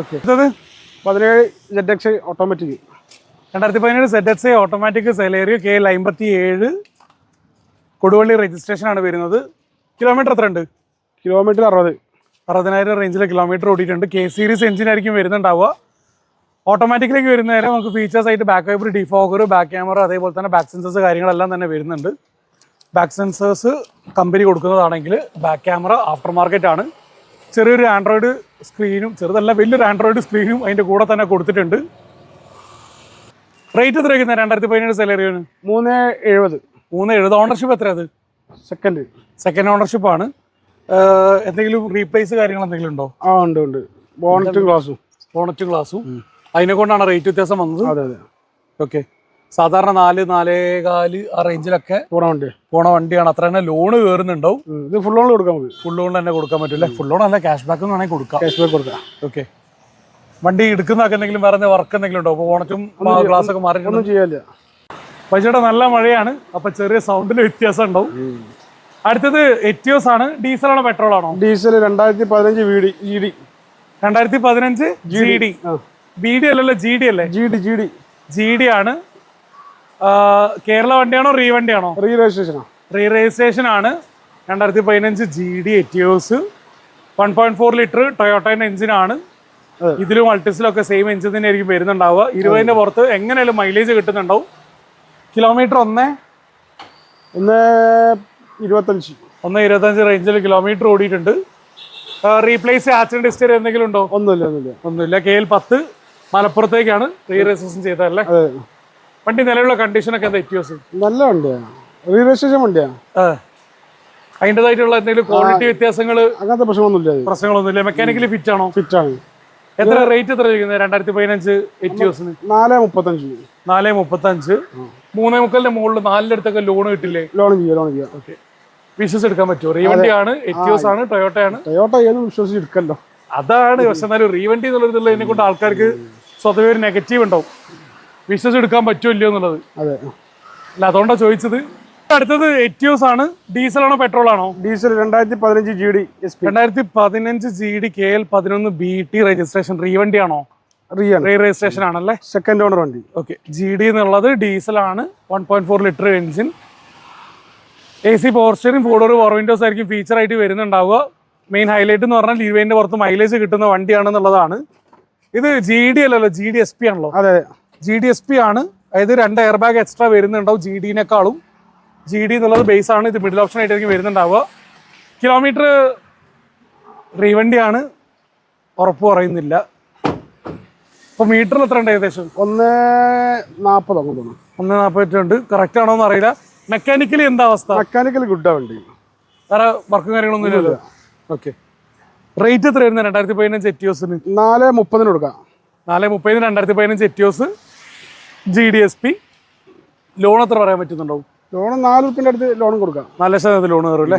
ഓക്കെ പതിനേഴ് ജെഡ് എക്സ് ഓട്ടോമാറ്റിക് രണ്ടായിരത്തി പതിനേഴ് set X automatic Celerio K L അമ്പത്തി ഏഴ് കൊടുവള്ളി രജിസ്ട്രേഷൻ ആണ് വരുന്നത്. കിലോമീറ്റർ എത്ര ഉണ്ട്? കിലോമീറ്റർ അറുപത്. അറുപതിനായിരം റേഞ്ചിൽ കിലോമീറ്റർ ഓടിയിട്ടുണ്ട്. കെ സീരീസ് എഞ്ചിൻ ആയിരിക്കും വരുന്നുണ്ടാവുക. ഓട്ടോമാറ്റിക്കിലേക്ക് വരുന്ന നേരം നമുക്ക് ഫീച്ചേഴ്സ് ആയിട്ട് back wiper defogger back camera അതേപോലെ തന്നെ ബാക്ക് സെൻസേഴ്സ് കാര്യങ്ങളെല്ലാം തന്നെ വരുന്നുണ്ട്. ബാക്ക് സെൻസേഴ്സ് കമ്പനി കൊടുക്കുന്നതാണെങ്കിൽ ബാക്ക് ക്യാമറ ആഫ്റ്റർ മാർക്കറ്റ് ആണ്. ചെറിയൊരു ആൻഡ്രോയിഡ് സ്ക്രീനും ചെറുതല്ല വലിയൊരു ആൻഡ്രോയിഡ് സ്ക്രീനും അതിന്റെ കൂടെ തന്നെ കൊടുത്തിട്ടുണ്ട്. റേറ്റ് എത്ര വയ്ക്കുന്നത് രണ്ടായിരത്തി പതിനേഴ് സെലറിയോന് മൂന്ന് എഴുപത്. മൂന്ന് എഴുപത്. ഓണർഷിപ്പ് എത്ര അത്? സെക്കൻഡ് സെക്കൻഡ് ഓണർഷിപ്പ് ആണ്. എന്തെങ്കിലും റീപ്ലേസ് കാര്യങ്ങൾ എന്തെങ്കിലും ഉണ്ടോ? ആ ഉണ്ട് ഉണ്ട്. ബോണറ്റും ഗ്ലാസും ബോണറ്റും ഗ്ലാസും അതിനെ കൊണ്ടാണ് റേറ്റ് വ്യത്യാസം വന്നത്? അതെ അതെ. ഓക്കെ സാധാരണ നാല് നാലേകാൽ ആ റേഞ്ചിലൊക്കെ പോണ വണ്ടി. പോണ വണ്ടിയാണ്. അത്ര തന്നെ ലോണ് കയറുന്നുണ്ടാവും ഇത് ഫുൾ ലോൺ കൊടുക്കാൻ പറ്റും ഫുൾ ലോൺ തന്നെ കൊടുക്കാൻ പറ്റില്ല ഫുൾ ലോൺ അല്ല ക്യാഷ് ബാക്ക് വേണമെങ്കിൽ കൊടുക്കാം. ക്യാഷ് ബാക്ക് കൊടുക്കാം. ഓക്കെ വണ്ടി എടുക്കുന്നൊക്കെ എന്തെങ്കിലും വേറെ വർക്ക് എന്തെങ്കിലും ഉണ്ടോ? അപ്പോൾ ഓണത്തും ഗ്ലാസ് ഒക്കെ മാറി ചെയ്യാല്ല പൈസയുടെ നല്ല മഴയാണ്. അപ്പൊ ചെറിയ സൗണ്ടിൽ വ്യത്യാസം ഉണ്ടാവും. അടുത്തത് എറ്റിയോസ് ആണ്. ഡീസൽ ആണോ പെട്രോൾ ആണോ? ഡീസൽ രണ്ടായിരത്തി പതിനഞ്ച് വി ഡി ജി ഡി രണ്ടായിരത്തി പതിനഞ്ച് ജി ഡി ബി ഡി അല്ലല്ലോ ജി ഡി അല്ലേ? G D G D G D ആണ്. കേരള വണ്ടിയാണോ റീ വണ്ടിയാണോ? റീ രജിസ്ട്രേഷനോ റീ രജിസ്ട്രേഷൻ ആണ്. രണ്ടായിരത്തി പതിനഞ്ച് G D Etios one point four litre ടൊയോട്ടയുടെ എഞ്ചിനാണ്. ഇതിലും അൾട്ടിസിലും ഒക്കെ സെയിം എഞ്ചിൻ തന്നെ ആയിരിക്കും വരുന്നുണ്ടാവുക. ഇരുപതിന്റെ പുറത്ത് എങ്ങനെയാലും മൈലേജ് കിട്ടുന്നുണ്ടാവും. കിലോമീറ്റർ ഒന്ന്? ഒന്ന് ഇരുപത്തഞ്ച്. ഒന്ന് ഇരുപത്തഞ്ച് റേഞ്ചിൽ കിലോമീറ്റർ ഓടിയിട്ടുണ്ട്. റീപ്ലേസ് ആക്സിഡന്റ് ഹിസ്റ്ററി എന്തെങ്കിലും ഉണ്ടോ? ഒന്നുമില്ല ഒന്നുമില്ല. ഒന്നുമില്ല. കെ എൽ പത്ത് മലപ്പുറത്തേക്കാണ് റീ രജിസ്ട്രേഷൻ ചെയ്തതല്ലേ? വണ്ടി നിലവിലുള്ള കണ്ടീഷനൊക്കെ എന്താ എറ്റിയോസ് നല്ല വണ്ടിയാണ് റീ രജിസ്ട്രേഷൻ വണ്ടിയാണ് അതിന്റെതായിട്ടുള്ള എന്തെങ്കിലും ക്വാളിറ്റി വ്യത്യാസങ്ങൾ അങ്ങനത്തെ പ്രശ്നമൊന്നുമില്ല പ്രശ്നങ്ങളൊന്നുമില്ല. മെക്കാനിക്കലി ഫിറ്റ് ആണോ? ഫിറ്റാണ് എത്ര റേറ്റ് എത്ര ചോദിക്കുന്നത്? രണ്ടായിരത്തി പതിനഞ്ച് എറ്റിയോസിന് നാല് മുപ്പത്തഞ്ച് നാല് മുപ്പത്തഞ്ച്. മൂന്നേ മുക്കാലിന്റെ മുകളിൽ നാലിലടുത്തൊക്കെ ലോൺ കിട്ടില്ലേ? ലോൺ ചെയ്യാം ലോൺ ചെയ്യാം. ഓക്കെ വിശ്വസിച്ച് എടുക്കാൻ പറ്റുമോ? റീവണ്ടി ആണ്. എറ്റിയോസ് ആണ് ടൊയോട്ട ആണ്. ടൊയോട്ട ഏത് വിശ്വസിച്ച് എടുക്കല്ലോ അതാണ് പക്ഷെ എന്നാലും റീവണ്ടി എന്നുള്ളതിനെ കൊണ്ട് ആൾക്കാർക്ക് സ്വതവേ ഒരു നെഗറ്റീവ് ഉണ്ടാവും. വിശ്വസിച്ച് എടുക്കാൻ പറ്റുമോ ഇല്ലയോ എന്നുള്ളത്. അതെ. അല്ല അതുകൊണ്ടാണ് ചോദിച്ചത്. അടുത്തത് എറ്റിയോസ് ആണ്. ഡീസൽ ആണോ പെട്രോൾ ആണോ ഡീസൽ രണ്ടായിരത്തി പതിനഞ്ച് ജി ഡി രണ്ടായിരത്തി പതിനഞ്ച് ജി ഡി കെ എൽ പതിനൊന്ന് ബി ടി രജിസ്ട്രേഷൻ റീവണ്ടി ആണോ? റീ രജിസ്ട്രേഷൻ ആണല്ലേ? സെക്കൻഡ് ഓണർ വണ്ടി. ഓക്കെ ജി ഡി എന്നുള്ളത് ഡീസൽ ആണ് one point four litre engine A C power steering four door power windows ആയിരിക്കും ഫീച്ചർ ആയിട്ട് വരുന്നുണ്ടാവുക. മെയിൻ ഹൈലൈറ്റ് എന്ന് പറഞ്ഞാൽ ഇരുപതിന്റെ പുറത്ത് മൈലേജ് കിട്ടുന്ന വണ്ടിയാണെന്നുള്ളതാണ്. ഇത് ജി ഡി അല്ലല്ലോ ജി ഡി എസ് പി ആണല്ലോ. അതെ. ജി ഡി എസ് പി ആണ്. അതായത് രണ്ട് എയർ ബാഗ് എക്സ്ട്രാ വരുന്നുണ്ടാവും ജി ഡിനേക്കാളും ജി ഡി എന്നുള്ളത് ബേസ് ആണ്. ഇത് മിഡിൽ ഓപ്ഷൻ ആയിട്ടായിരിക്കും വരുന്നുണ്ടാവുക. കിലോമീറ്റർ റീവണ്ടിയാണ്. ഉറപ്പ് പറയുന്നില്ല. അപ്പോൾ മീറ്ററിൽ എത്ര ഉണ്ട് ഏകദേശം? ഒന്ന് നാൽപ്പത് അങ്ങോട്ട് തോന്നുന്നു. ഒന്ന് നാൽപ്പത്തിരണ്ട് കറക്റ്റ് ആണോ എന്ന് അറിയില്ല. മെക്കാനിക്കലി എന്താ അവസ്ഥ? മെക്കാനിക്കൽ ഗുഡാ വണ്ടി. വേറെ വർക്കും കാര്യങ്ങളൊന്നും ഇല്ലല്ലോ. ഓക്കെ റേറ്റ് എത്ര വരുന്നത് രണ്ടായിരത്തി പതിനഞ്ച് എറ്റിയോസിന് നാല് മുപ്പതിന് കൊടുക്കാം. നാല് മുപ്പതിന് രണ്ടായിരത്തി പതിനഞ്ച് Etios G D S P loan എത്ര പറയാൻ പറ്റുന്നുണ്ടാവും? ലോൺ നാല് റുപ്യന്റെ അടുത്ത് ലോൺ കൊടുക്കാം. നാല് ലക്ഷം ലോൺ കയറും അല്ലേ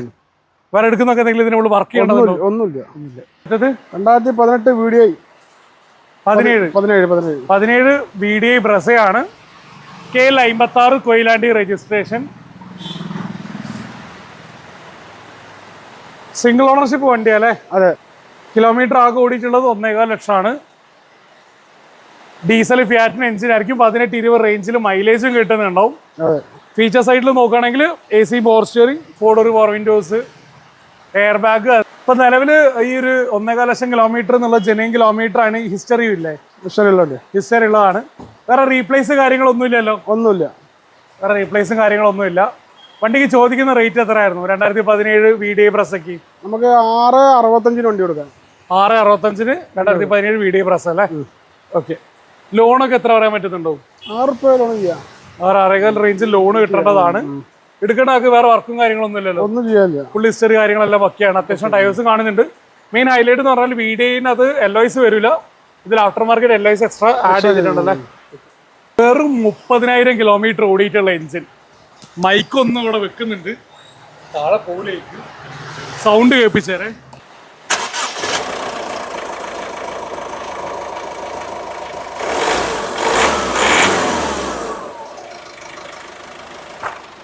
വേറെ എടുക്കുന്നൊക്കെ എന്തെങ്കിലും ഇതിനുള്ള വർക്ക് ചെയ്യേണ്ടതുണ്ടോ? ഒന്നുമില്ല ഒന്നുമില്ല. രണ്ടായിരത്തി പതിനെട്ട് വീഡിയോ പതിനേഴ്. പതിനേഴ് പതിനേഴ്. പതിനേഴ് വീഡിയോ ബ്രസയാണ്. കെ എൽ അമ്പത്തി ആറ് കൊയിലാണ്ടി രജിസ്ട്രേഷൻ സിംഗിൾ ഓണർഷിപ്പ് വണ്ടിയല്ലേ അതെ. കിലോമീറ്റർ ആകെ ഓടിയിട്ടുള്ളത് ഒന്നേകാൽ ലക്ഷമാണ്. ഡീസൽ ഫിയാറ്റിന് എഞ്ചിൻ ആയിരിക്കും പതിനെട്ട് ഇരുപത് റേഞ്ചിൽ മൈലേജും കിട്ടുന്നുണ്ടാവും. ഫീച്ചർ സൈഡിൽ നോക്കുകയാണെങ്കിൽ A C power steering four door power windows air bag ഇപ്പൊ നിലവിൽ ഈ ഒരു ഒന്നേകാല ലക്ഷം കിലോമീറ്റർ എന്നുള്ള ജെനുവൻ കിലോമീറ്റർ ആണ് ഹിസ്റ്ററി ഇല്ലേ? ഇഷ്ടമുള്ളതുണ്ട് ഹിസ്റ്ററി ഉള്ളതാണ്. വേറെ റീപ്ലേസ് കാര്യങ്ങളൊന്നുമില്ലല്ലോ ഒന്നുമില്ല. വേറെ റീപ്ലേസും കാര്യങ്ങളൊന്നുമില്ല വണ്ടിക്ക് ചോദിക്കുന്ന റേറ്റ് എത്രയായിരുന്നു? രണ്ടായിരത്തി പതിനേഴ് വി ഡി പ്രസക്ക് നമുക്ക് ആറ് അറുപത്തഞ്ചിന് വണ്ടി കൊടുക്കാം. ആറ് അറുപത്തഞ്ചിന് രണ്ടായിരത്തി പതിനേഴ് വി ഡി പ്രസ് അല്ലേ? ഓക്കെ ലോണൊക്കെ എത്ര പറയാൻ പറ്റുന്നുണ്ടോ ആറ് റുപ്യ ലോൺ ചെയ്യാം ആറ് ആറേകാൽ റേഞ്ചിൽ ലോൺ കിട്ടേണ്ടതാണ്. എടുക്കേണ്ട ആൾക്ക് വേറെ വർക്കും കാര്യങ്ങളൊന്നും ഇല്ലല്ലോ ഒന്നും ചെയ്യാനില്ല. ഫുൾ ഹിസ്റ്ററി കാര്യങ്ങളെല്ലാം ഒക്കെയാണ് അത്യാവശ്യം ടയേഴ്സും കാണുന്നുണ്ട്. മെയിൻ ഹൈലൈറ്റ് എന്ന് പറഞ്ഞാൽ വീഡിയോയിൽ അത് എൽ ഐസ് വരില്ല ഇതിൽ after market alloys extra add ചെയ്തിട്ടുണ്ടല്ലേ വെറും മുപ്പതിനായിരം കിലോമീറ്റർ ഓടിയിട്ടുള്ള എഞ്ചിൻ മൈക്കൊന്നും ഇവിടെ വെക്കുന്നുണ്ട്. താഴെ പോലേക്ക് സൗണ്ട് കേൾപ്പിച്ചേരെ.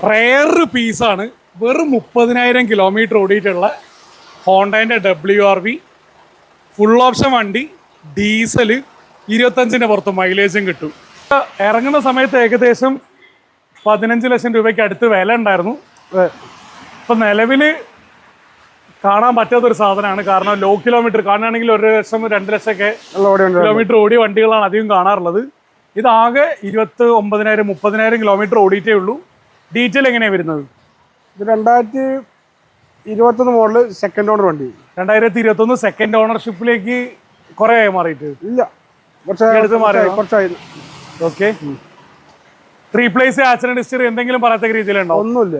റെയർ പീസാണ് വെറും മുപ്പതിനായിരം കിലോമീറ്റർ ഓടിയിട്ടുള്ള ഹോണ്ടന്റെ W R V full option വണ്ടി ഡീസൽ ഇരുപത്തഞ്ചിന്റെ പുറത്ത് മൈലേജും കിട്ടും. ഇറങ്ങുന്ന സമയത്ത് ഏകദേശം പതിനഞ്ച് ലക്ഷം രൂപയ്ക്ക് അടുത്ത് വില ഉണ്ടായിരുന്നു. ഇപ്പം നിലവിൽ കാണാൻ പറ്റാത്തൊരു സാധനമാണ്. കാരണം ലോ കിലോമീറ്റർ കാണുകയാണെങ്കിൽ ഒരു ലക്ഷം രണ്ട് ലക്ഷമൊക്കെ കിലോമീറ്റർ ഓടിയ വണ്ടികളാണ് അധികം കാണാറുള്ളത്. ഇതാകെ ഇരുപത്തി ഒമ്പതിനായിരം മുപ്പതിനായിരം കിലോമീറ്റർ ഓടിയിട്ടേ ഉള്ളൂ. ഡീറ്റെയിൽ എങ്ങനെയാണ് വരുന്നത്? ഇത് രണ്ടായിരത്തി ഇരുപത്തൊന്ന് മോഡൽ സെക്കൻഡ് ഓണർ വണ്ടി. രണ്ടായിരത്തി ഇരുപത്തൊന്ന് സെക്കൻഡ് ഓണർഷിപ്പിലേക്ക് കുറെ ആയി മാറിയിട്ട്? ഇല്ല. കുറച്ച് മാറിയതാ? കുറച്ചായി ഓക്കെ റീപ്ലേസ് ആക്സിഡന്റ് ഹിസ്റ്ററി എന്തെങ്കിലും പറയാത്ത രീതിയിലുണ്ടോ? ഒന്നുമില്ല.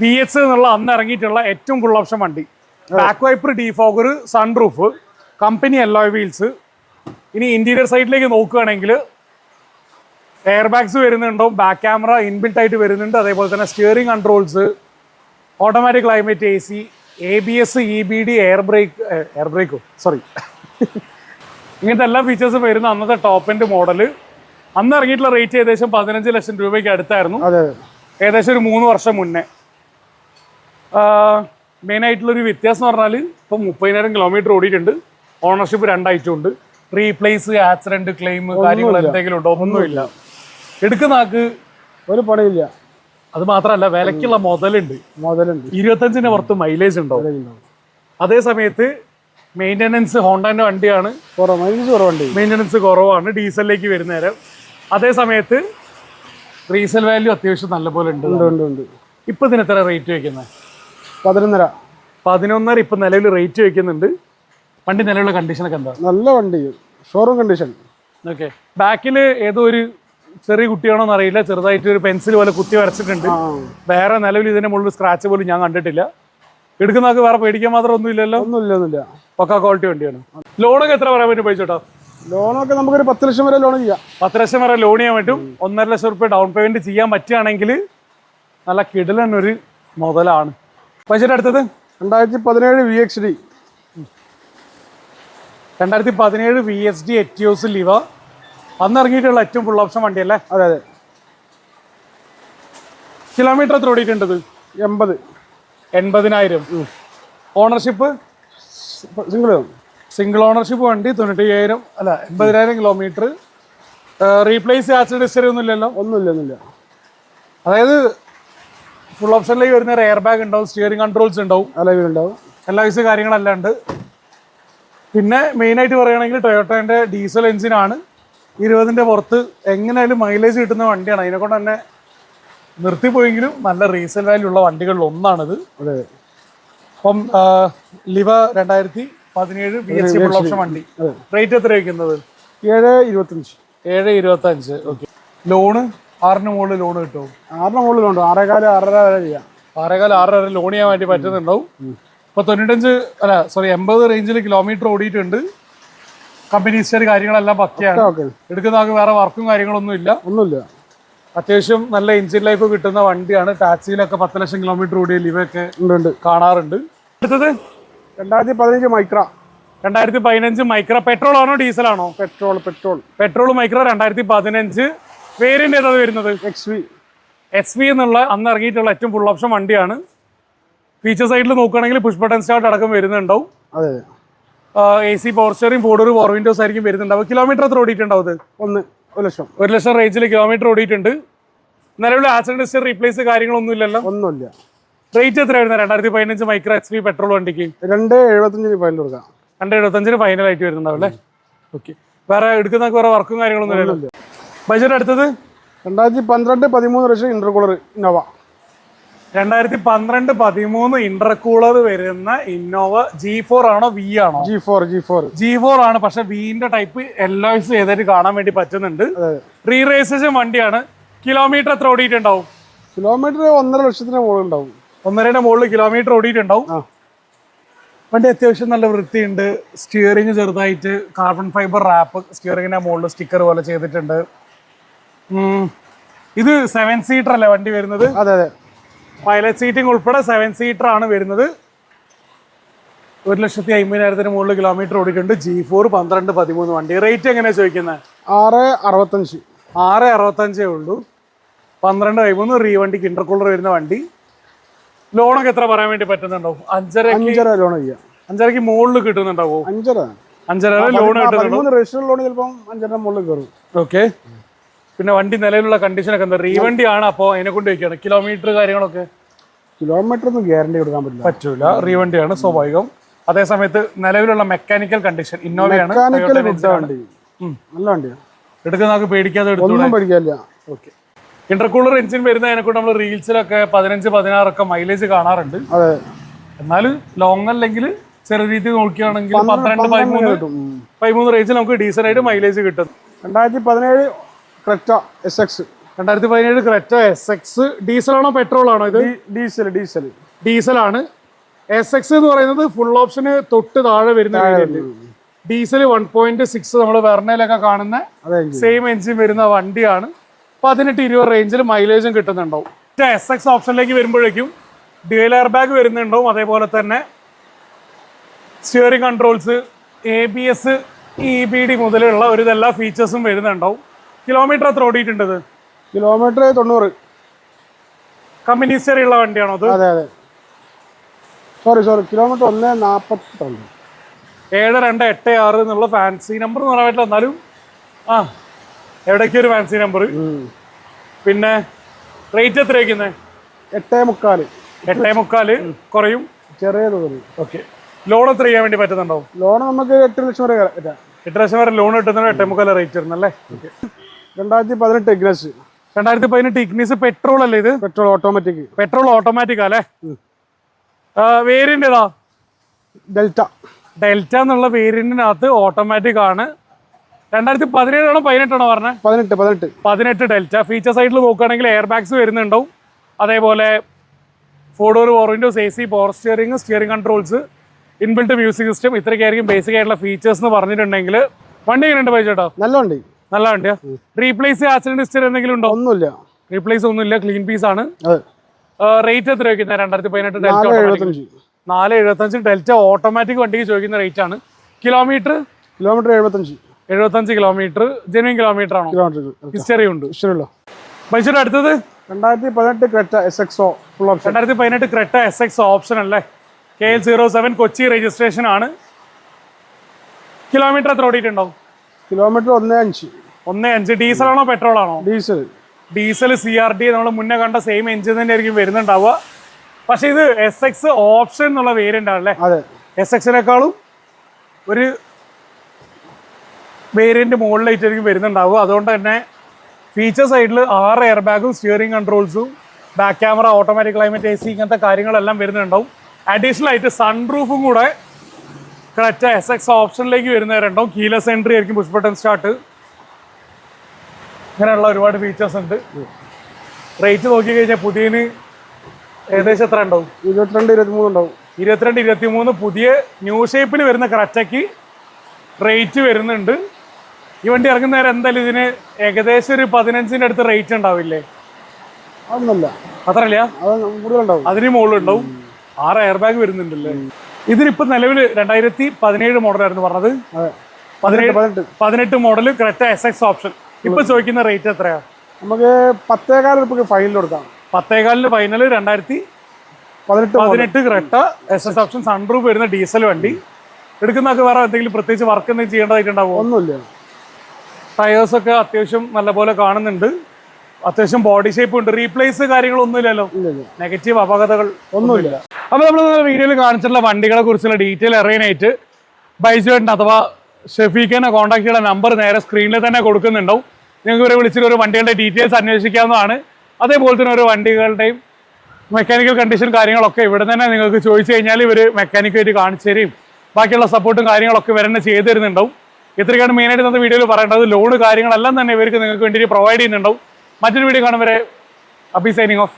ബി എച്ച് എന്നുള്ള അന്ന് ഇറങ്ങിയിട്ടുള്ള ഏറ്റവും ഫുൾ ഓപ്ഷൻ വണ്ടി. Back wiper sunroof company alloy wheels ഇനി ഇന്റീരിയർ സൈഡിലേക്ക് നോക്കുകയാണെങ്കിൽ എയർ ബാഗ്സ് വരുന്നുണ്ടോ ബാക്ക് ക്യാമറ ഇൻബിൽട്ട് ആയിട്ട് വരുന്നുണ്ട് അതേപോലെ തന്നെ steering controls automatic climate A C A B S E B D air brake air ബ്രേക്കോ sorry ഇങ്ങനത്തെ എല്ലാ ഫീച്ചേഴ്സും വരുന്ന അന്നത്തെ ടോപ്പ് എൻഡ് മോഡൽ അന്ന് ഇറങ്ങിയിട്ടുള്ള റേറ്റ് ഏകദേശം പതിനഞ്ച് ലക്ഷം രൂപയ്ക്ക് അടുത്തായിരുന്നു. ഏകദേശം ഒരു മൂന്ന് വർഷം മുന്നേ. മെയിൻ ആയിട്ടുള്ളൊരു വ്യത്യാസം എന്ന് പറഞ്ഞാൽ ഇപ്പം മുപ്പതിനായിരം കിലോമീറ്റർ ഓടിയിട്ടുണ്ട്. ഓണർഷിപ്പ് രണ്ടായിട്ടുണ്ട് റീപ്ലേസ് ആക്സിഡന്റ് ക്ലെയിം കാര്യങ്ങൾ എന്തെങ്കിലും ഉണ്ടോ? ഒന്നുമില്ല. എടുക്കുന്ന ആക്ക് ഒരു പണിയില്ല. അത് മാത്രമല്ല വിലക്കുള്ള മുതലുണ്ട്. മുതലുണ്ട്. ഇരുപത്തഞ്ചിന് പുറത്ത് മൈലേജ് ഉണ്ടാവും. അതേ സമയത്ത് മെയിന്റനൻസ് ഹോണ്ടാന്റെ വണ്ടിയാണ്. മൈലേജ് കുറവുണ്ട്. മെയിന്റനൻസ് കുറവാണ്. ഡീസലിലേക്ക് വരുന്ന നേരം. അതേ സമയത്ത് റീസെൽ വാല്യൂ അത്യാവശ്യം നല്ലപോലെ ഉണ്ട്. ഉണ്ട് ഉണ്ട് ഉണ്ട്. ഇപ്പം ഇതിന് എത്ര റേറ്റ് വയ്ക്കുന്നത് പതിനൊന്നര. പതിനൊന്നര ഇപ്പം നിലവിൽ റേറ്റ് വയ്ക്കുന്നുണ്ട്. വണ്ടി നിലവിലുള്ള കണ്ടീഷനൊക്കെ എന്താ? നല്ല വണ്ടി. ഷോറൂം കണ്ടീഷൻ ഓക്കെ ബാക്കിൽ ഏതോ ഒരു ചെറിയ കുട്ടിയാണോന്ന് അറിയില്ല. ചെറുതായിട്ട് ഒരു പെൻസിൽ പോലെ കുത്തി വരച്ചിട്ടുണ്ട്. വേറെ നിലവിൽ ഇതിന്റെ മുകളിൽ സ്ക്രാച്ച് പോലും ഞാൻ കണ്ടിട്ടില്ല. എടുക്കുന്നതൊക്കെ വേറെ പേടിക്കാൻ മാത്രം ഒന്നും ഇല്ലല്ലോ ഒന്നുമില്ല ഒന്നുമില്ല. പക്ക ക്വാളിറ്റി വണ്ടിയാണ്. ലോണൊക്കെ എത്ര പറയാൻ പറ്റും പൈസ ചേട്ടാ ലോണൊക്കെ നമുക്കൊരു പത്ത് ലക്ഷം വരെ ലോൺ ചെയ്യാം. പത്ത് ലക്ഷം വരെ ലോൺ ചെയ്യാൻ പറ്റും. ഒന്നര ലക്ഷം റുപ്യ ഡൗൺ പേയ്മെന്റ് ചെയ്യാൻ പറ്റുകയാണെങ്കിൽ നല്ല കിടലൻ ഒരു മുതലാണ്. പൈസയുടെ അടുത്തത്? രണ്ടായിരത്തി പതിനേഴ് വി എക്സ് ഡി രണ്ടായിരത്തി പതിനേഴ് V S D Etios Liva അന്ന് ഇറങ്ങിയിട്ടുള്ള ഏറ്റവും ഫുൾ ഓപ്ഷൻ വണ്ടിയല്ലേ? അതെ അതെ. കിലോമീറ്റർ എത്ര ഓടിയിട്ടുണ്ടത്? എൺപത്. എൺപതിനായിരം. ഓണർഷിപ്പ് സിംഗിൾ സിംഗിൾ ഓണർഷിപ്പ് വണ്ടി തൊണ്ണൂറ്റി അയ്യായിരം അല്ല എൺപതിനായിരം കിലോമീറ്റർ റീപ്ലേസ് ആക്സിഡന്റ് ഹിസ്റ്ററി ഒന്നും ഇല്ലല്ലോ ഒന്നുമില്ല ഒന്നുമില്ല. അതായത് ഫുൾ ഓപ്ഷനിലേക്ക് വരുന്ന എയർ ബാഗ് ഉണ്ടാവും സ്റ്റിയറിംഗ് കൺട്രോൾസ് ഉണ്ടാവും. അലവിലുണ്ടാവും എല്ലാ വിസ കാര്യങ്ങളെല്ലാം ഉണ്ട്. പിന്നെ മെയിനായിട്ട് പറയുകയാണെങ്കിൽ ടൊയോട്ടോന്റെ ഡീസൽ എഞ്ചിനാണ് ഇരുപതിന്റെ പുറത്ത് എങ്ങനെയായാലും മൈലേജ് കിട്ടുന്ന വണ്ടിയാണ്. അതിനെക്കൊണ്ട് തന്നെ നിർത്തിപ്പോയെങ്കിലും നല്ല റീസെൽ വാല്യൂ ഉള്ള വണ്ടികളിൽ ഒന്നാണിത്. അതെ. അപ്പം ലിവ രണ്ടായിരത്തി പതിനേഴ് B S C full option വണ്ടി. റേറ്റ് എത്ര വയ്ക്കുന്നത് ഏഴ് ഇരുപത്തഞ്ച് ഏഴ് ഇരുപത്തി അഞ്ച് ഓക്കെ ലോണ് ആറിന് മുകളിൽ ലോൺ കിട്ടും ആറിന് മുകളിൽ ലോൺ ആറേകാൽ ആറര വരെ ചെയ്യാം. ആറേകാല ആറര വരെ ലോൺ ചെയ്യാൻ വേണ്ടി പറ്റുന്നുണ്ടാവും. ഇപ്പൊ തൊണ്ണൂറ്റഞ്ച് അല്ല സോറി എൺപത് റേഞ്ചിൽ കിലോമീറ്റർ ഓടിയിട്ടുണ്ട്. കമ്പനി ഹിസ്റ്ററി കാര്യങ്ങളെല്ലാം പക്കയാണ്. എടുക്കുന്ന ആൾക്ക് വേറെ വർക്കും കാര്യങ്ങളൊന്നും ഇല്ല. ഒന്നുമില്ല. അത്യാവശ്യം നല്ല എഞ്ചിൻ ലൈഫ് കിട്ടുന്ന വണ്ടിയാണ്. ടാക്സിയിലൊക്കെ പത്ത് ലക്ഷം കിലോമീറ്റർ ഓടിയ ഉണ്ട് കാണാറുണ്ട്. അടുത്തത്? രണ്ടായിരത്തി പതിനഞ്ച് മൈക്ര. രണ്ടായിരത്തി പതിനഞ്ച് മൈക്ര. പെട്രോൾ ആണോ ഡീസൽ ആണോ? പെട്രോൾ പെട്രോൾ പെട്രോൾ മൈക്ര രണ്ടായിരത്തി പതിനഞ്ച് വേരിയന്റ് ഏതാ വരുന്നത്? എക്സ് വി എസ് വി എന്നുള്ള അന്ന് ഇറങ്ങിയിട്ടുള്ള ഏറ്റവും ഫുൾ ഓപ്ഷൻ വണ്ടിയാണ്. ഫീച്ചർ സൈഡിൽ നോക്കുകയാണെങ്കിൽ പുഷ് ബട്ടൺ സ്റ്റാർട്ട് അടക്കം വരുന്നുണ്ടാവും. അതെ. A C power steering power windows ആയിരിക്കും വരുന്നുണ്ടാവുക കിലോമീറ്റർ എത്ര ഓടിയിട്ടുണ്ടാവും ഒന്ന് ഒരു ലക്ഷം. ഒരു ലക്ഷം റേഞ്ചിൽ കിലോമീറ്റർ ഓടിയിട്ടുണ്ട്. നിലവിൽ ആക്സിഡന്റ് ഹിസ്റ്ററി റീപ്ലേസ് കാര്യങ്ങളൊന്നും ഇല്ലല്ലോ. ഒന്നുമില്ല. റേറ്റ് എത്രയായിരുന്നു? രണ്ടായിരത്തി പതിനഞ്ച് മൈക്രോ എക്സ് പി പെട്രോൾ വണ്ടിക്ക്. രണ്ട് എഴുപത്തഞ്ചിന് ഫൈനൽ കൊടുക്കാം. രണ്ട് എഴുപത്തഞ്ചിന് ഫൈനൽ ആയിട്ട് വരുന്നുണ്ടാവും അല്ലേ? ഓക്കെ വേറെ എടുക്കുന്ന വേറെ വർക്കും കാര്യങ്ങളൊന്നും ഇല്ലല്ലോ. ബജറ്റ് അടുത്തത്? രണ്ടായിരത്തി പന്ത്രണ്ട് പതിമൂന്ന് ലക്ഷം ഇന്റർകൂളർ ഇന്നോവ രണ്ടായിരത്തി പന്ത്രണ്ട് പതിമൂന്ന് ഇന്റർകൂളർ വരുന്ന ഇന്നോവ ജി ഫോർ ആണോ വി ആണോ? G four G four G four ആണ് പക്ഷെ വിന്റെ ടൈപ്പ് എല്ലോയ്സ് ഏതായിട്ട് കാണാൻ വേണ്ടി പറ്റുന്നുണ്ട്. റീറേസേഷൻ റീ വണ്ടിയാണ്. കിലോമീറ്റർ എത്ര ഓടിയിട്ടുണ്ടാവും? കിലോമീറ്റർ ഒന്നര ലക്ഷത്തിന് മുകളിൽ ഉണ്ടാവും ഒന്നരയുടെ മുകളിൽ കിലോമീറ്റർ ഓടിയിട്ടുണ്ടാവും. വണ്ടി അത്യാവശ്യം നല്ല വൃത്തിയുണ്ട്. സ്റ്റിയറിംഗ് ചെറുതായിട്ട് കാർബൺ ഫൈബർ റാപ്പ് സ്റ്റിയറിംഗിന്റെ മുകളിൽ സ്റ്റിക്കർ പോലെ ചെയ്തിട്ടുണ്ട്. ഇത് സെവൻ സീറ്റർ അല്ലേ വണ്ടി വരുന്നത്? അതെ അതെ. പൈലറ്റ് സീറ്റിംഗ് ഉൾപ്പെടെ സെവൻ സീറ്റർ ആണ് വരുന്നത്. ഒരു ലക്ഷത്തി അമ്പതിനായിരത്തിന് മുകളിൽ കിലോമീറ്റർ ഓടിക്കുന്നുണ്ട്. ജി ഫോർ പന്ത്രണ്ട് പതിമൂന്ന് വണ്ടി. റേറ്റ് എങ്ങനെയാ ചോദിക്കുന്നത്? ആറ് അറുപത്തഞ്ച്. ആറ് അറുപത്തഞ്ചേ ഉള്ളൂ. പന്ത്രണ്ട് പതിമൂന്ന് റീ വണ്ടിക്ക് ഇന്റർകൂളർ വരുന്ന വണ്ടി. ലോണൊക്കെ എത്ര പറയാൻ വേണ്ടി പറ്റുന്നുണ്ടോ? അഞ്ചര അഞ്ചര ലോൺ ചെയ്യാം. അഞ്ചരക്ക് മുകളിൽ കിട്ടുന്നുണ്ടാവോ? അഞ്ചര. അഞ്ചര ലോൺ കിട്ടുന്നുണ്ടോ? പതിമൂന്ന് രജിസ്റ്റർ ലോൺ ചിലപ്പം അഞ്ചര മുകളിൽ കയറും. ഓക്കെ പിന്നെ വണ്ടി നിലവിലുള്ള കണ്ടീഷനൊക്കെ എന്താ? റീവണ്ടി ആണ് അപ്പോൾ അതിനെ കൊണ്ട് വയ്ക്കുകയാണ് കിലോമീറ്റർ കാര്യങ്ങളൊക്കെ? കിലോമീറ്റർ ഒന്നും ഗ്യാരണ്ടി കൊടുക്കാൻ പറ്റില്ല. പറ്റൂല. റീവണ്ടിയാണ് സ്വാഭാവികം. അതേ സമയത്ത് നിലവിലുള്ള മെക്കാനിക്കൽ കണ്ടീഷൻ ഇന്നോവയാണ്. നല്ല വണ്ടിയാണ് എടുക്കുന്ന ആൾക്ക് പേടിക്കാതെ ഒന്നും ഓക്കെ ഇന്റർകൂളർ എഞ്ചിൻ വരുന്നതിനെ കൊണ്ട് നമ്മൾ റീൽസിലൊക്കെ പതിനഞ്ച് പതിനാറൊക്കെ മൈലേജ് കാണാറുണ്ട്. അതെ. എന്നാലും ലോങ് അല്ലെങ്കിൽ ചെറിയ രീതിയിൽ നോക്കുകയാണെങ്കിൽ പന്ത്രണ്ട് പതിമൂന്ന് പതിമൂന്ന് റേഞ്ചിൽ നമുക്ക് ഡീസൻ ആയിട്ട് മൈലേജ് കിട്ടും. രണ്ടായിരത്തി പതിനേഴ് ക്രെറ്റ എസ് എക്സ് രണ്ടായിരത്തി പതിനേഴ് ക്രെറ്റ എസ് എക്സ് ഡീസലാണോ പെട്രോൾ ആണോ ഇത് ഡീസൽ ഡീസൽ ഡീസലാണ്. എസ് എക്സ് എന്ന് പറയുന്നത് ഫുൾ ഓപ്ഷന് തൊട്ട് താഴെ വരുന്ന ഡീസൽ വൺ പോയിന്റ് സിക്സ് നമ്മൾ വെർണയിലൊക്കെ കാണുന്ന സെയിം എഞ്ചിൻ വരുന്ന വണ്ടിയാണ്. പതിനെട്ട് ഇരുപത് റേഞ്ചിൽ മൈലേജും കിട്ടുന്നുണ്ടാവും. എസ് എക്സ് ഓപ്ഷനിലേക്ക് വരുമ്പോഴേക്കും ഡ്യുവൽ എയർ ബാഗ് വരുന്നുണ്ടാവും. അതേപോലെ തന്നെ steering controls A B S E B D മുതലുള്ള ഒരു ഇതെല്ലാ ഫീച്ചേഴ്സും വരുന്നുണ്ടാവും. കിലോമീറ്റർ എത്ര ഓടിയിട്ടുണ്ട് കിലോമീറ്റർ തൊണ്ണൂറ്. കമ്പനി ഹിസ്റ്ററി ഉള്ള വണ്ടിയാണോ അത് അതെ അതെ. സോറി സോറി കിലോമീറ്റർ ഒന്ന് നാൽപ്പത്തൊന്ന് ഏഴ് രണ്ട് എട്ട് ആറ് എന്നുള്ള ഫാൻസി നമ്പർ എന്ന് പറയാൻ പറ്റില്ല. എന്നാലും ആ എവിടേക്ക് ഒരു ഫാൻസി നമ്പർ പിന്നെ റേറ്റ് എത്ര വയ്ക്കുന്നത് എട്ടേ മുക്കാൽ എട്ടേ മുക്കാൽ കുറയും. ചെറിയ തുക ഓക്കെ ലോൺ എത്ര ചെയ്യാൻ വേണ്ടി പറ്റുന്നുണ്ടാവും? ലോൺ നമുക്ക് എട്ട് ലക്ഷം വരെ എട്ട് ലക്ഷം വരെ ലോൺ കിട്ടുന്ന എട്ടേ മുക്കാൽ റേറ്റ് വരുന്നല്ലേ? ഓക്കെ രണ്ടായിരത്തി പതിനെട്ട് ഇഗ്നസ് രണ്ടായിരത്തി പതിനെട്ട് ഇഗ്നസ് പെട്രോൾ അല്ലേ ഇത് പെട്രോൾ ഓട്ടോമാറ്റിക് പെട്രോൾ ഓട്ടോമാറ്റിക് അല്ലേ വേരിയന്റ് ഏതാ? ഡെൽറ്റ ഡെൽറ്റ എന്നുള്ള വേരിയന്റിനകത്ത് ഓട്ടോമാറ്റിക് ആണ്. രണ്ടായിരത്തി പതിനേഴാണോ പതിനെട്ടാണോ പറഞ്ഞത് പതിനെട്ട് പതിനെട്ട്. പതിനെട്ട് ഡെൽറ്റ ഫീച്ചർ സൈഡിൽ നോക്കുകയാണെങ്കിൽ എയർ ബാഗ്സ് വരുന്നുണ്ടാവും. അതേപോലെ four door four windows A C power steering steering controls inbuilt music system ഇത്രയൊക്കെയായിരിക്കും basic ആയിട്ടുള്ള ഫീച്ചേഴ്സ് എന്ന് പറഞ്ഞിട്ടുണ്ടെങ്കിൽ വണ്ടി എങ്ങനെയുണ്ട് പൈസ ചേട്ടാ നല്ല വണ്ടി. നല്ല വണ്ടിയാ. റീപ്ലേസ് ആക്സിഡന്റ് ഹിസ്റ്ററി എന്തെങ്കിലും ഉണ്ടോ? ഒന്നുമില്ല. റീപ്ലേസ് ഒന്നുമില്ല ക്ലീൻ പീസ് ആണ്. റേറ്റ് എത്ര ചോദിക്കുന്ന? രണ്ടായിരത്തി പതിനെട്ട് ഡെൽറ്റ നാല് എഴുപത്തി എഴുപത്തഞ്ച്. ഡെൽറ്റ ഓട്ടോമാറ്റിക് വണ്ടിക്ക് ചോദിക്കുന്ന റേറ്റ് ആണ്. കിലോമീറ്റർ കിലോമീറ്റർ എഴുപത്തഞ്ച്. എഴുപത്തഞ്ച് കിലോമീറ്റർ ജെനുവിൻ കിലോമീറ്റർ ആണോ? ഹിസ്റ്ററി ഉണ്ട്. പൈസയുടെ അടുത്തത്? രണ്ടായിരത്തി പതിനെട്ട് Creta S X full option രണ്ടായിരത്തി പതിനെട്ട് ക്രെറ്റ എസ് എക്സ് ഓപ്ഷൻ അല്ലേ? K L zero seven Kochi registration ആണ്. കിലോമീറ്റർ എത്ര ഓടിയിട്ടുണ്ടാവും? കിലോമീറ്റർ ഒന്ന് അഞ്ച്. ഒന്ന് അഞ്ച്. ഡീസൽ ആണോ പെട്രോൾ ആണോ diesel. Diesel C R D നമ്മൾ മുന്നേ കണ്ട സെയിം എഞ്ചിൻ തന്നെ ആയിരിക്കും വരുന്നുണ്ടാവുക. പക്ഷേ ഇത് എസ് എക്സ് ഓപ്ഷൻ എന്നുള്ള വേരിയന്റ് ആണല്ലേ? അതെ. എസ് എക്സിനേക്കാളും ഒരു വേരിയന്റ് മുകളിലായിട്ടായിരിക്കും വരുന്നുണ്ടാവുക. അതുകൊണ്ട് തന്നെ ഫീച്ചർ സൈഡിൽ ആറ് എയർ ബാഗും steering കൺട്രോൾസും back camera automatic climate A C ഇങ്ങനത്തെ കാര്യങ്ങളെല്ലാം വരുന്നുണ്ടാവും. അഡീഷണൽ ആയിട്ട് സൺ റൂഫും കൂടെ ക്രറ്റ എസ് എക്സ് ഓപ്ഷനിലേക്ക് വരുന്ന രണ്ടും കീലസ് എൻട്രി ആയിരിക്കും പുഷ് ബട്ടൺ സ്റ്റാർട്ട് ഇങ്ങനെയുള്ള ഒരുപാട് ഫീച്ചേഴ്സ് ഉണ്ട്. റേറ്റ് നോക്കി കഴിഞ്ഞാൽ പുതിയന് ഏകദേശം എത്ര ഉണ്ടാവും? ഇരുപത്തിരണ്ട് ഇരുപത്തിമൂന്ന് ഉണ്ടാവും. ഇരുപത്തിരണ്ട് ഇരുപത്തിമൂന്ന് പുതിയ ന്യൂ ഷേപ്പിൽ വരുന്ന ക്രറ്റയ്ക്ക് റേറ്റ് വരുന്നുണ്ട്. ഈ വണ്ടി ഇറങ്ങുന്ന നേരം എന്തായാലും ഇതിന് ഏകദേശം ഒരു പതിനഞ്ചിന്റെ അടുത്ത് റേറ്റ് ഉണ്ടാവില്ലേ? അതൊന്നുമല്ല. അത്രല്ല അതിന് മുകളിലുണ്ടാവും. ആറ് എയർ ബാഗ് വരുന്നുണ്ടല്ലേ ഇതിനിപ്പോൾ നിലവിൽ രണ്ടായിരത്തി പതിനേഴ് മോഡലായിരുന്നു പറഞ്ഞത്. പതിനേഴ് പതിനെട്ട് model Creta S X option. ഇപ്പൊ ചോദിക്കുന്ന റേറ്റ് എത്രയാ? നമുക്ക് പത്തേകാൽ ഫൈനൽ കൊടുക്കാം. പത്തേകാലിന് ഫൈനൽ രണ്ടായിരത്തി പതിനെട്ട്. പതിനെട്ട് Creta S S option sunroof വരുന്ന ഡീസൽ വണ്ടി. എടുക്കുന്നൊക്കെ വേറെ എന്തെങ്കിലും പ്രത്യേകിച്ച് വർക്ക് എന്തെങ്കിലും ചെയ്യേണ്ടതായിട്ടുണ്ടാവും? ഒന്നുമില്ല. ടയേഴ്സ് ഒക്കെ അത്യാവശ്യം നല്ലപോലെ കാണുന്നുണ്ട്. അത്യാവശ്യം ബോഡി ഷേപ്പ് ഉണ്ട്. റീപ്ലേസ് കാര്യങ്ങളൊന്നുമില്ലല്ലോ. നെഗറ്റീവ് അപകടങ്ങൾ ഒന്നുമില്ല. അപ്പോൾ നമ്മൾ വീഡിയോയിൽ കാണിച്ചിട്ടുള്ള വണ്ടികളെ കുറിച്ചുള്ള ഡീറ്റെയിൽ അറിയാനായിട്ട് ബൈജുവേട്ടൻ അഥവാ ഷെഫീഖിനെ കോൺടാക്ട് ചെയ്യുന്ന നമ്പർ നേരെ സ്ക്രീനിൽ തന്നെ കൊടുക്കുന്നുണ്ടാവും. നിങ്ങൾക്ക് ഇവരെ വിളിച്ചിട്ട് ഒരു വണ്ടികളുടെ ഡീറ്റെയിൽസ് അന്വേഷിക്കാവുന്നതാണ്. അതേപോലെ തന്നെ ഒരു വണ്ടികളുടെയും മെക്കാനിക്കൽ കണ്ടീഷൻ കാര്യങ്ങളൊക്കെ ഇവിടെ തന്നെ നിങ്ങൾക്ക് ചോദിച്ചു കഴിഞ്ഞാൽ ഇവർ മെക്കാനിക്കായിട്ട് കാണിച്ചു തരും. ബാക്കിയുള്ള സപ്പോർട്ടും കാര്യങ്ങളൊക്കെ ഇവർ തന്നെ ചെയ്തു തരുന്നുണ്ടാവും. ഇത്രയൊക്കെയാണ് മെയിനായിട്ട് നമ്മൾ വീഡിയോയിൽ പറയേണ്ടത്. ലോണ് കാര്യങ്ങളെല്ലാം തന്നെ ഇവർക്ക് നിങ്ങൾക്ക് വേണ്ടി പ്രൊവൈഡ് ചെയ്യുന്നുണ്ടാവും. മറ്റൊരു വീഡിയോ കാണും വരെ. Abi signing off